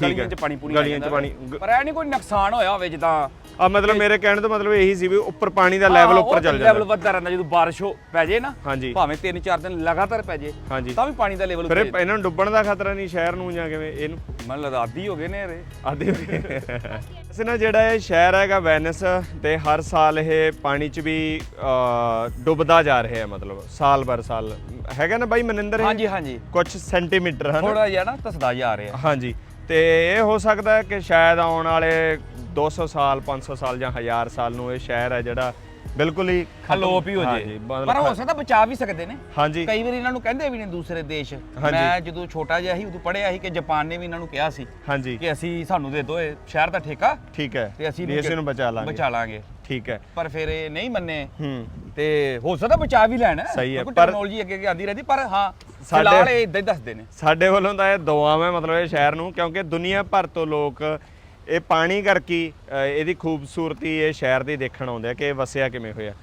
S2: ਗਲੀਆਂ 'ਚ ਪਾਣੀ ਪੂਣੀ ਆ
S1: ਗਲੀਆਂ 'ਚ
S2: ਜਾਂਦਾ
S1: ਪਾਣੀ।
S2: ਪਰ ਐ ਨਹੀਂ ਕੋਈ ਨੁਕਸਾਨ ਹੋਇਆ ਹੋਵੇ ਜਿੱਦਾਂ
S1: ਆ ਮਤਲਬ ਮੇਰੇ ਕਹਿਣ ਦਾ ਮਤਲਬ ਇਹੀ ਸੀ ਵੀ ਉੱਪਰ ਪਾਣੀ ਦਾ ਲੈਵਲ ਉੱਪਰ ਚੱਲ
S2: ਲੈਵਲ
S1: ਜਾਂਦਾ।
S2: ਵੱਧਦਾ ਰਹਿੰਦਾ ਜਦੋਂ ਬਾਰਿਸ਼ ਹੋ ਪੈ ਜੇ ਨਾ
S1: ਹਾਂਜੀ।
S2: ਭਾਵੇਂ 3-4 ਦਿਨ ਲਗਾਤਾਰ ਪੈ ਜੇ
S1: ਹਾਂਜੀ।
S2: ਤਾਂ ਵੀ ਪਾਣੀ ਦਾ ਲੈਵਲ
S1: ਫਿਰ ਇਹ- ਇਹਨਾਂ ਨੂੰ ਡੁੱਬਣ ਦਾ ਖਤਰਾ ਨਹੀਂ ਸ਼ਹਿਰ ਨੂੰ ਜਾਂ ਕਿਵੇਂ ਇਹਨੂੰ?
S2: ਮਨ ਲੱਗਦਾ ਆਦੀ ਹੋ ਗਏ ਨੇ ਇਹਦੇ
S1: ਆਦੇ ਵੈਸੇ ਨਾ। ਜਿਹੜਾ ਇਹ ਸ਼ਹਿਰ ਹੈਗਾ ਵੈਨਿਸ ਤੇ ਹਰ ਸਾਲ ਇਹ ਪਾਣੀ 'ਚ ਵੀ ਅਹ, ਡੁੱਬਦਾ ਜਾ ਰਿਹਾ ਹੈ ਮਤਲਬ ਸਾਲ ਬਰ ਸਾਲ। ਹੈਗਾ ਨਾ ਬਾਈ ਮਨਿੰਦਰ ਇਹ?
S2: ਹਾਂਜੀ ਹਾਂਜੀ।
S1: ਕੁਝ ਸੈਂਟੀਮੀਟਰ ਹਨ?
S2: ਥੋੜਾ ਜਿਹਾ ਨਾ ਤਸਦਾ ਜਾ ਰਿਹਾ।
S1: ਹਾਂਜੀ। ਤੇ ਇਹ ਹੋ ਸਕਦਾ ਹੈ ਕਿ ਸ਼ਾਇਦ ਆਉਣ ਵਾਲੇ 200 ਸਾਲ 500 ਸਾਲ ਜਾਂ 1000 ਸਾਲ ਨੂੰ ਇਹ ਸ਼ਹਿਰ ਹੈ ਜਿਹੜਾ ਬਿਲਕੁਲ ਹੀ
S2: ਅਲੋਪ ਹੀ ਹੋ ਜੇ। ਪਰ ਹੋ ਸਕਦਾ ਬਚਾ ਵੀ ਸਕਦੇ ਨੇ।
S1: ਹਾਂਜੀ।
S2: ਕਈ ਵਾਰੀ ਇਹਨਾਂ ਨੂੰ ਕਹਿੰਦੇ ਵੀ ਨੇ ਦੂਸਰੇ ਦੇਸ਼। ਮੈਂ ਜਦੋਂ ਛੋਟਾ ਜਿਹਾ ਸੀ ਉਦੋਂ ਪੜ੍ਹਿਆ ਸੀ ਕਿ ਜਾਪਾਨ ਨੇ ਵੀ ਇਹਨਾਂ ਨੂੰ ਕਿਹਾ ਸੀ
S1: ਹਾਂਜੀ।
S2: ਕਿ ਅਸੀਂ ਸਾਨੂੰ ਦੇ ਦਿਓ ਇਹ ਸ਼ਹਿਰ ਦਾ ਠੇਕਾ
S1: ਠੀਕ ਹੈ।
S2: ਤੇ ਅਸੀਂ
S1: ਨੂੰ ਬਚਾ ਲਾਂਗੇ।
S2: ਬਚਾ ਲਾਂਗੇ।
S1: ਠੀਕ ਹੈ।
S2: ਪਰ ਫਿਰ ਇਹ ਨਹੀਂ ਮੰਨੇ।
S1: ਹੂੰ।
S2: ਤੇ ਹੋ ਸਕਦਾ ਬਚਾ ਵੀ ਲੈਣ।
S1: ਸਹੀ ਹੈ, ਪਰ-
S2: ਟੈਕਨੋਲੋਜੀ ਅੱਗੇ ਅੱਗੇ ਆਉਂਦੀ ਰਹਿੰਦੀ ਪਰ ਹਾਂ
S1: ਸਾਡੇ-
S2: ਫਿਲਹਾਲ ਇਹ ਇਦਾਂ ਹੀ ਦੱਸਦੇ ਨੇ।
S1: ਸਾਡੇ ਵੱਲੋਂ ਤਾਂ ਇਹ ਦੁਆਵਾਂ ਮਤਲਬ ਇਹ ਸ਼ਹਿਰ ਨੂੰ ਕਿਉਂਕਿ ਦੁਨੀਆ ਭਰ ਤੋਂ ਲੋਕ ਇਹ ਪਾਣੀ ਕਰਕੇ ਹੀ, ਅ, ਇਹਦੀ ਖੂਬਸੂਰਤੀ ਇਹ ਸ਼ਹਿਰ ਦੀ ਦੇਖਣ ਆਉਂਦੇ ਆ ਕਿ ਇਹ ਵਸਿਆ ਕਿਵੇਂ ਹੋਇਆ।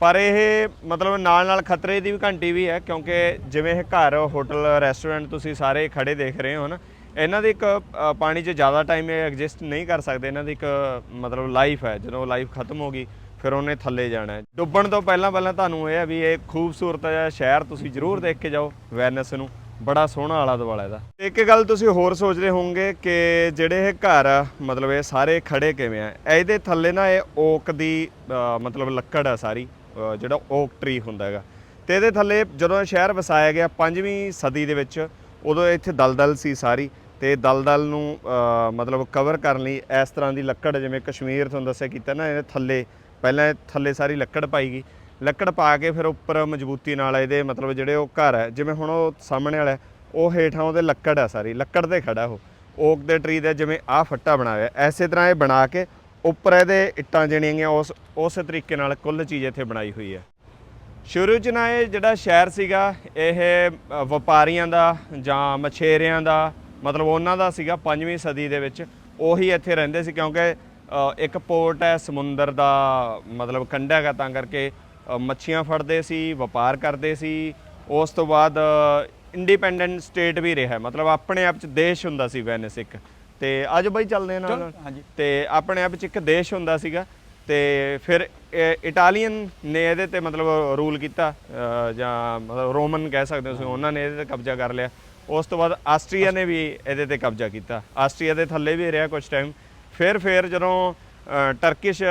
S1: ਪਰ ਇਹ ਮਤਲਬ ਨਾਲ ਨਾਲ ਖਤਰੇ ਦੀ ਵੀ ਘੰਟੀ ਵੀ ਹੈ ਕਿਉਂਕਿ ਜਿਵੇਂ ਇਹ ਘਰ ਹੋਟਲ ਰੈਸਟੋਰੈਂਟ ਤੁਸੀਂ ਸਾਰੇ ਖੜੇ ਦੇਖ ਰਹੇ ਹੋ ਨਾ ਇਹਨਾਂ ਦੀ ਇੱਕ ਪਾਣੀ 'ਚ ਜ਼ਿਆਦਾ ਟਾਈਮ ਇਹ ਐਗਜ਼ਿਸਟ ਨਹੀਂ ਕਰ ਸਕਦੇ, ਇਹਨਾਂ ਦੀ ਇੱਕ, ਮਤਲਬ ਲਾਈਫ ਹੈ, ਜਦੋਂ ਲਾਈਫ ਖਤਮ ਹੋ ਗਈ, ਫਿਰ ਉਹਨੇ ਥੱਲੇ ਜਾਣਾ ਹੈ। ਡੁੱਬਣ ਤੋਂ ਪਹਿਲਾਂ ਪਹਿਲਾਂ ਤੁਹਾਨੂੰ ਇਹ ਹੈ ਵੀ ਇਹ ਖੂਬਸੂਰਤ ਜਿਹਾ ਸ਼ਹਿਰ ਤੁਸੀਂ ਜ਼ਰੂਰ ਦੇਖ ਕੇ ਜਾਓ ਵੈਨਿਸ ਨੂੰ। ਬੜਾ ਸੋਹਣਾ ਆਲਾ ਦੁਆਲਾ ਇਹਦਾ। ਇੱਕ ਗੱਲ ਤੁਸੀਂ ਹੋਰ ਸੋਚਦੇ ਹੋਵੋਗੇ ਕਿ ਜਿਹੜੇ ਇਹ ਘਰ ਆ, ਮਤਲਬ ਇਹ ਸਾਰੇ ਖੜੇ ਕਿਵੇਂ ਆ? ਇਹਦੇ ਥੱਲੇ ਨਾ ਇਹ ਓਕ ਦੀ ਮਤਲਬ ਲੱਕੜ ਆ ਸਾਰੀ ਜਿਹੜਾ ਓਕ ਟਰੀ ਹੁੰਦਾ ਹੈਗਾ। ਤੇ ਇਹਦੇ ਥੱਲੇ ਜਦੋਂ ਇਹ ਸ਼ਹਿਰ ਵਸਾਇਆ ਗਿਆ 5ਵੀਂ ਸਦੀ ਦੇ ਵਿੱਚ, ਉਦੋਂ ਇੱਥੇ ਦਲਦਲ ਸੀ ਸਾਰੀ। ਤੇ ਦਲਦਲ ਨੂੰ ਮਤਲਬ ਕਵਰ ਕਰਨ ਲਈ ਇਸ ਤਰ੍ਹਾਂ ਦੀ ਲੱਕੜ, ਜਿਵੇਂ ਕਸ਼ਮੀਰ ਤੁਹਾਨੂੰ ਦੱਸਿਆ ਕੀਤਾ ਨਾ ਇਹਦੇ ਥੱਲੇ, ਪਹਿਲਾਂ ਥੱਲੇ ਸਾਰੀ ਲੱਕੜ ਪਾਈ ਗਈ। ਲੱਕੜ ਪਾ ਕੇ ਫਿਰ ਉੱਪਰ ਮਜ਼ਬੂਤੀ ਨਾਲ ਇਹਦੇ, ਮਤਲਬ ਜਿਹੜੇ ਉਹ ਘਰ ਹੈ, ਜਿਵੇਂ ਹੁਣ ਉਹ ਸਾਹਮਣੇ ਵਾਲਾ ਉਹ ਹੇਠਾਂ ਉਹਦੇ ਲੱਕੜ ਹੈ ਸਾਰੀ, ਲੱਕੜ ਤੇ ਖੜਾ ਉਹ। ਓਕ ਦੇ ਟਰੀ ਦੇ ਜਿਵੇਂ ਆਹ ਫੱਟਾ ਬਣਾਇਆ ਐਸੇ ਤਰ੍ਹਾਂ ਇਹ ਬਣਾ ਕੇ ਉੱਪਰ ਇਹਦੇ ਇੱਟਾਂ ਜਿਹੜੀਆਂ ਹੈਗੀਆਂ ਉਸ, ਉਸੇ ਤਰੀਕੇ ਨਾਲ ਕੁੱਲ ਚੀਜ਼ ਇੱਥੇ ਬਣਾਈ ਹੋਈ ਹੈ। ਸ਼ੁਰੂ ਚ ਨਾ ਇਹ ਜਿਹੜਾ ਸ਼ਹਿਰ ਸੀਗਾ, ਇਹ ਵਪਾਰੀਆਂ ਦਾ ਜਾਂ ਮਛੇਰਿਆਂ ਦਾ ਮਤਲਬ ਉਹਨਾਂ ਦਾ ਸੀਗਾ 5ਵੀਂ ਸਦੀ ਦੇ ਵਿੱਚ ਉਹੀ ਇੱਥੇ ਰਹਿੰਦੇ ਸੀ ਕਿਉਂਕਿ ਇੱਕ ਪੋਰਟ ਹੈ ਸਮੁੰਦਰ ਦਾ ਮਤਲਬ ਕੰਢਾ ਹੈਗਾ ਤਾਂ ਕਰਕੇ ਮੱਛੀਆਂ ਫੜਦੇ ਸੀ ਵਪਾਰ ਕਰਦੇ ਸੀ ਉਸ ਤੋਂ ਬਾਅਦ ਇੰਡੀਪੈਂਡੈਂਟ ਸਟੇਟ ਵੀ ਰਿਹਾ ਮਤਲਬ ਆਪਣੇ ਆਪ ਚ ਦੇਸ਼ ਹੁੰਦਾ ਸੀ ਵੈਨਿਸ ਇੱਕ। ਤੇ ਅੱਜ ਬਈ ਚੱਲਦੇ ਨਾਲ। ਤੇ ਆਪਣੇ ਆਪ ਚ ਇੱਕ ਦੇਸ਼ ਹੁੰਦਾ ਸੀਗਾ ਤੇ ਫਿਰ ਇਟਾਲੀਅਨ ਨੇ ਇਹਦੇ ਤੇ ਮਤਲਬ ਰੂਲ ਕੀਤਾ ਜਾਂ ਮਤਲਬ ਰੋਮਨ ਕਹਿ ਸਕਦੇ ਹੋ ਤੁਸੀਂ ਉਹਨਾਂ ਨੇ ਇਹਦੇ ਤੇ ਕਬਜ਼ਾ ਕਰ ਲਿਆ। ਉਸ ਤੋਂ ਬਾਅਦ ਆਸਟਰੀਆ ਨੇ ਵੀ ਇਹਦੇ ਤੇ ਕਬਜ਼ਾ ਕੀਤਾ। ਆਸਟਰੀਆ ਦੇ ਥੱਲੇ ਵੀ ਰਿਹਾ ਕੁਝ ਟਾਈਮ ਫਿਰ ਫਿਰ ਜਦੋਂ ਟਰਕਿਸ਼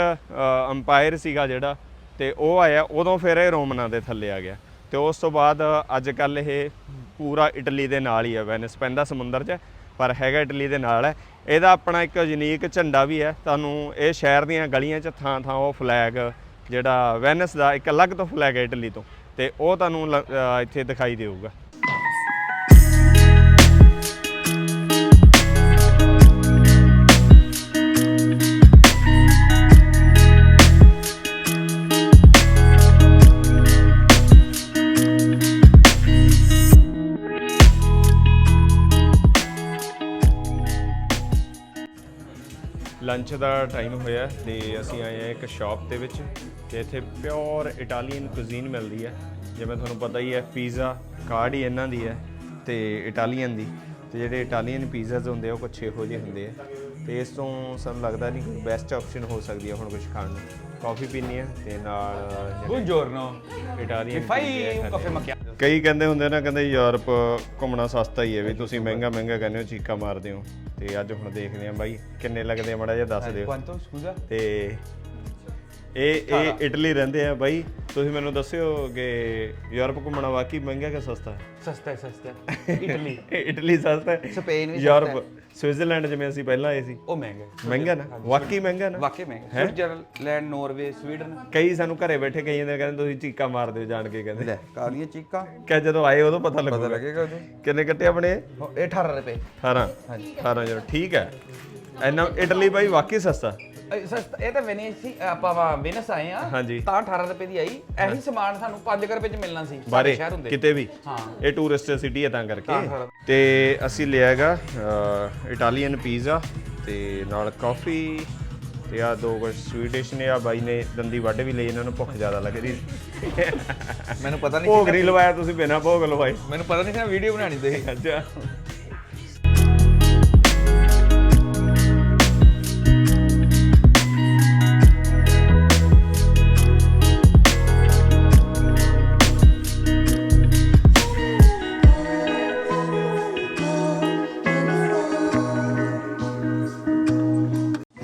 S1: ਅੰਪਾਇਰ ਸੀਗਾ ਜਿਹੜਾ, ਤੇ ਉਹ ਆਇਆ, ਉਦੋਂ ਫਿਰ ਇਹ ਰੋਮਨਾਂ ਦੇ ਥੱਲੇ ਆ ਗਿਆ। ਤੇ ਉਸ ਤੋਂ ਬਾਅਦ ਅੱਜ ਕੱਲ ਇਹ ਪੂਰਾ ਇਟਲੀ ਦੇ ਨਾਲ ਹੀ ਹੈ ਵੈਨਿਸ ਪੈਂਦਾ ਸਮੁੰਦਰ 'ਚ, ਪਰ ਹੈਗਾ ਇਟਲੀ ਦੇ ਨਾਲ ਹੈ। ਇਹਦਾ ਆਪਣਾ ਇੱਕ ਯੂਨੀਕ ਝੰਡਾ ਵੀ ਹੈ। ਤੁਹਾਨੂੰ ਇਹ ਸ਼ਹਿਰ ਦੀਆਂ ਗਲੀਆਂ 'ਚ ਥਾਂ ਥਾਂ ਉਹ ਫਲੈਗ ਜਿਹੜਾ ਵੈਨਿਸ ਦਾ ਇੱਕ ਅਲੱਗ ਤੋਂ ਫਲੈਗ ਹੈ ਇਟਲੀ ਤੋਂ। ਤੇ ਉਹ ਤੁਹਾਨੂੰ ਲ- ਇੱਥੇ ਦਿਖਾਈ ਦੇਊਗਾ। ਲੰਚ ਦਾ ਟਾਈਮ ਹੋਇਆ ਤੇ ਅਸੀਂ ਆਏ ਆ ਇੱਕ ਸ਼ਾਪ ਦੇ ਵਿੱਚ ਤੇ ਇੱਥੇ ਪਿਓਰ ਇਟਾਲੀਅਨ ਕੁਜ਼ੀਨ ਮਿਲਦੀ ਹੈ। ਜਿਵੇਂ ਤੁਹਾਨੂੰ ਪਤਾ ਹੀ ਹੈ ਪੀਜ਼ਾ ਕਾਰਡ ਹੀ ਇਹਨਾਂ ਦੀ ਹੈ ਤੇ ਇਟਾਲੀਅਨ ਦੀ। ਤੇ ਜਿਹੜੇ ਇਟਾਲੀਅਨ ਪੀਜ਼ਾਜ਼ ਹੁੰਦੇ ਆ ਉਹ ਕੁਛ ਇਹੋ ਜਿਹੇ ਹੁੰਦੇ ਆ। ਤੇ ਇਸ ਤੋਂ ਸਾਨੂੰ ਲੱਗਦਾ ਨਹੀਂ ਕੋਈ ਬੈਸਟ ਆਪਸ਼ਨ ਹੋ ਸਕਦੀ ਹੈ ਹੁਣ ਕੁਝ ਖਾਣ ਨੂੰ। ਕਾਫੀ ਪੀਣੀ ਹੈ ਤੇ ਨਾਲ
S2: Buongiorno.
S1: Italian
S2: caffè macchiato?
S1: ਕਈ ਕਹਿੰਦੇ ਹੁੰਦੇ ਨਾ ਕਹਿੰਦੇ ਯੂਰਪ ਘੁੰਮਣਾ ਸਸਤਾ ਹੀ ਹੈ ਵੀ ਤੁਸੀਂ ਮਹਿੰਗਾ ਮਹਿੰਗਾ ਕਹਿੰਦੇ ਹੋ ਚੀਕਾ ਮਾਰਦੇ ਹੋ। ਤੇ ਅੱਜ ਹੁਣ ਦੇਖਦੇ ਆਂ ਬਾਈ ਕਿੰਨੇ ਲੱਗਦੇ ਆ ਮੜਾ ਜਿਹਾ ਦੱਸ ਦਿਓ।
S2: Quanto, scusa?
S1: ਤੇ ਇਹ ਇਹ ਇਟਲੀ ਰਹਿੰਦੇ ਆ ਬਾਈ। ਤੁਸੀਂ ਮੈਨੂੰ ਦੱਸਿਓ ਕਿ ਯੂਰਪ ਘੁੰਮਣਾ ਵਾਕਈ ਮਹਿੰਗਾ ਕਿ ਸਸਤਾ? ਹੈ
S2: è sesta. Italy.
S1: ਇਹ ਇਟਲੀ ਸਸਤਾ ਹੈ।
S4: ਸਪੇਨ ਵੀ
S1: ਯੂਰਪ ਸਵਿਟਜ਼ਰਲੈਂਡ ਜਿਵੇਂ ਅਸੀਂ ਪਹਿਲਾਂ ਆਏ ਸੀ।
S2: ਉਹ ਮਹਿੰਗਾ ਹੈ।
S1: ਮਹਿੰਗਾ ਨਾ? ਵਾਕਈ ਮਹਿੰਗਾ ਨਾ?
S2: ਵਾਕਈ ਮਹਿੰਗਾ। Switzerland Norway Sweden.
S1: ਕਈ ਸਾਨੂੰ ਘਰੇ ਬੈਠੇ ਕਈ ਜਾਂਦੇ ਕਹਿੰਦੇ ਤੁਸੀਂ ਚੀਕਾ ਮਾਰਦੇ ਹੋ ਜਾਣ ਕੇ ਕਹਿੰਦੇ।
S4: ਲੈ ਕਾਲੀਆਂ ਚੀਕਾਂ?
S1: ਕਿ ਜਦੋਂ ਆਏ ਉਦੋਂ ਪਤਾ
S4: ਪਤਾ ਲੱਗੇਗਾ ਉਦੋਂ।
S1: ਕਿੰਨੇ ਕੱਟੇ ਆਪਣੇ?
S4: ਇਹ 18 ਰੁਪਏ।
S1: 18 18 ਜਰ ਠੀਕ ਹੈ। ਇੰਨਾ ਇਟਲੀ ਬਾਈ ਵਾਕਈ ਸਸਤਾ?
S2: ਸਸਤਾ ਇਹ ਤਾਂ ਵੈਨਿਸ ਆਪਾਂ ਵਾ ਵੈਨਿਸ ਆਏ ਆ
S1: ਹਾਂਜੀ।
S2: ਤਾਂ 18 ਰੁਪਏ ਦੀ ਆਈ। ਇਹੀ ਸਮਾਨ ਸਾਨੂੰ 5 ਰੁਪਏ ਚ ਮਿਲਣਾ ਸੀ
S1: ਬਾਰੇ
S2: ਸ਼ਹਿਰ ਹੁੰਦੇ।
S1: ਕਿਤੇ ਵੀ।
S2: ਹਾਂ।
S1: ਇਹ ਟੂਰਿਸਟ ਸਿਟੀ ਹੈ ਤਾਂ ਕਰਕੇ।
S2: ਤਾਂ।
S1: ਤੇ ਅਸੀਂ ਲਿਆ ਹੈਗਾ ਅ, ਇਟਾਲੀਅਨ ਪੀਜ਼ਾ ਤੇ ਨਾਲ ਕਾਫੀ ਤੇ ਆ ਦੋ ਕੁਝ ਸਵੀਟ ਡਿਸ਼ ਨੇ। ਆ ਬਾਈ ਨੇ ਦੰਦੀ ਵੱਢ ਵੀ ਲਈ ਇਹਨਾਂ ਨੂੰ ਭੁੱਖ ਜ਼ਿਆਦਾ ਲੱਗ ਰਹੀ ਸੀ
S4: ਮੈਨੂੰ ਪਤਾ ਨਹੀਂ
S1: ਭੋਗ ਨਹੀਂ ਲਵਾਇਆ ਤੁਸੀਂ ਬਿਨਾਂ ਭੋਗ ਲਵਾਏ।
S4: ਮੈਨੂੰ ਪਤਾ ਨਹੀਂ ਸੀ ਵੀਡੀਓ ਬਣਾਣੀ ਤੇ
S1: ਅੱਛਾ।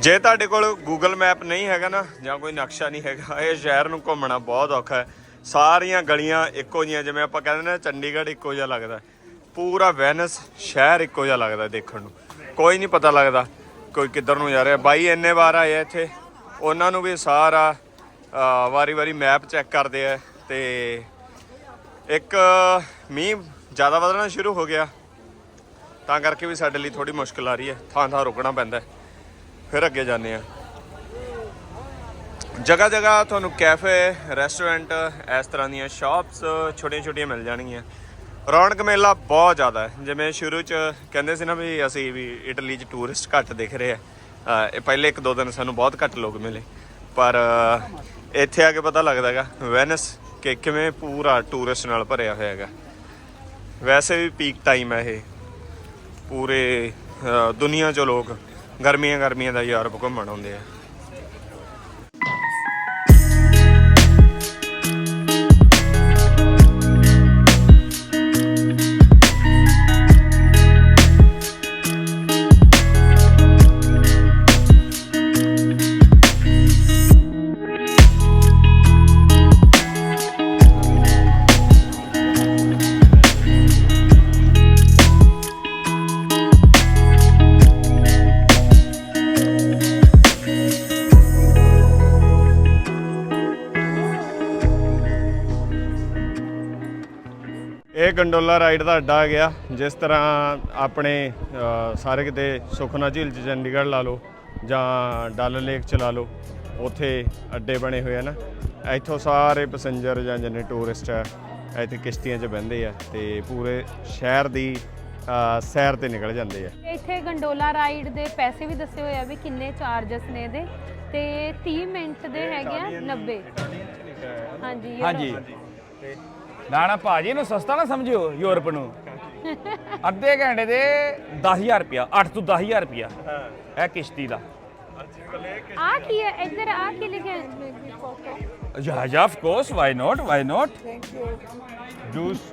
S1: ਜੇ ਤੁਹਾਡੇ ਕੋਲ Google ਮੈਪ ਨਹੀਂ ਹੈਗਾ ਨਾ, ਜਾਂ ਕੋਈ ਨਕਸ਼ਾ ਨਹੀਂ ਹੈਗਾ, ਇਹ ਸ਼ਹਿਰ ਨੂੰ ਘੁੰਮਣਾ ਬਹੁਤ ਔਖਾ ਹੈ। ਸਾਰੀਆਂ ਗਲੀਆਂ ਇੱਕੋ ਜੀਆਂ ਜਿਵੇਂ ਆਪਾਂ ਕਹਿੰਦੇ ਨੇ ਚੰਡੀਗੜ੍ਹ ਇੱਕੋ ਜਿਹਾ ਲੱਗਦਾ ਪੂਰਾ ਵੈਨਸ ਸ਼ਹਿਰ ਇੱਕੋ ਜਿਹਾ ਲੱਗਦਾ ਦੇਖਣ ਨੂੰ। ਕੋਈ ਨਹੀਂ ਪਤਾ ਲੱਗਦਾ ਕੋਈ ਕਿੱਧਰ ਨੂੰ ਜਾ ਰਿਹਾ। ਬਾਈ, ਇੰਨੇ ਵਾਰ ਆਏ ਆ ਇੱਥੇ। ਉਹਨਾਂ ਨੂੰ ਵੀ ਸਾਰਾ ਵਾਰੀ-ਵਾਰੀ ਮੈਪ ਚੈੱਕ ਕਰਦੇ ਆ ਤੇ ਇੱਕ ਮੀਂਹ ਜ਼ਿਆਦਾ ਵਧਣਾ ਸ਼ੁਰੂ ਹੋ ਗਿਆ। ਤਾਂ ਕਰਕੇ ਵੀ ਸਾਡੇ ਲਈ ਥੋੜੀ ਮੁਸ਼ਕਲ ਆ ਰਹੀ ਹੈ। ਥਾਂ ਥਾਂ ਰੁਕਣਾ ਪੈਂਦਾ ਹੈ। ਫਿਰ ਅੱਗੇ ਜਾਂਦੇ ਆ ਜਗ੍ਹਾ ਜਗ੍ਹਾ ਤੁਹਾਨੂੰ ਕੈਫੇ, ਰੈਸਟੋਰੈਂਟ, ਇਸ ਤਰ੍ਹਾਂ ਦੀਆਂ ਸ਼ਾਪਸ ਛੋਟੀਆਂ ਛੋਟੀਆਂ ਮਿਲ ਜਾਣਗੀਆਂ। ਰੌਣਕ ਮੇਲਾ ਬਹੁਤ ਜ਼ਿਆਦਾ ਹੈ। ਜਿਵੇਂ ਸ਼ੁਰੂ ਚ ਕਹਿੰਦੇ ਸੀ ਨਾ ਵੀ ਅਸੀਂ ਵੀ ਇਟਲੀ ਚ ਟੂਰਿਸਟ ਘੱਟ ਦਿਖ ਰਹੇ ਆ। ਇਹ ਪਹਿਲੇ ਇੱਕ ਦੋ ਦਿਨ ਸਾਨੂੰ ਬਹੁਤ ਘੱਟ ਲੋਕ ਮਿਲੇ। ਪਰ ਇੱਥੇ ਆ ਕੇ ਪਤਾ ਲੱਗਦਾ ਹੈਗਾ ਵੈਨਿਸ ਕਿ ਕਿਵੇਂ ਪੂਰਾ ਟੂਰਿਸਟ ਨਾਲ ਭਰਿਆ ਹੋਇਆ ਹੈਗਾ। ਵੈਸੇ ਵੀ ਪੀਕ ਟਾਈਮ ਹੈ ਇਹ। ਪੂਰੇ ਦੁਨੀਆ 'ਚੋਂ ਲੋਕ ਗਰਮੀਆਂ ਗਰਮੀਆਂ ਦਾ ਯੂਰਪ ਘੁੰਮਣ ਆਉਂਦੇ ਆ। ਇਹ ਗੰਡੋਲਾ ਰਾਈਡ ਦਾ ਅੱਡਾ ਆ ਗਿਆ ਜਿਸ ਤਰ੍ਹਾਂ ਆਪਣੇ ਸਾਰੇ ਕਿਤੇ ਸੁਖਨਾ ਝੀਲ ਚ ਚੰਡੀਗੜ੍ਹ ਲਾ ਲਓ ਜਾਂ ਡਲ ਲੇਕ ਚ ਲਾ ਲਓ ਉੱਥੇ ਅੱਡੇ ਬਣੇ ਹੋਏ ਆ ਨਾ। ਇੱਥੋਂ ਸਾਰੇ ਪੈਸੇਂਜਰ ਜਾਂ ਜਿੰਨੇ ਟੂਰਿਸਟ ਆ ਇੱਥੇ ਕਿਸ਼ਤੀਆਂ 'ਚ ਬਹਿੰਦੇ ਆ ਤੇ ਪੂਰੇ ਸ਼ਹਿਰ ਦੀ ਸੈਰ ਤੇ ਨਿਕਲ ਜਾਂਦੇ ਆ।
S3: ਇੱਥੇ ਗੰਡੋਲਾ ਰਾਈਡ ਦੇ ਪੈਸੇ ਵੀ ਦੱਸੇ ਹੋਏ ਆ ਵੀ ਕਿੰਨੇ ਚਾਰजेस ਨੇ ਇਹਦੇ ਤੇ 30 ਮਿੰਟ ਦੇ ਹੈਗੇ ਆ 90 ਹਾਂਜੀ
S4: ਹਾਂਜੀ। ਨਾ ਨਾ ਭਾਜੀ ਇਹਨੂੰ ਸਸਤਾ ਨਾ ਸਮਝਿਓ ਯੂਰਪ ਨੂੰ ਅੱਧੇ ਘੰਟੇ ਦੇ 10000 ਰੁਪਿਆ 8 ਤੋਂ 10000 ਰੁਪਿਆ ਇਹ ਕਿਸ਼ਤੀ ਦਾ
S3: ਆ ਕੀ ਹੈ ਇੱਧਰ ਆ ਕੀ ਲਿਖਿਆ
S4: of course. Why not? Why not? Thank you. Juice.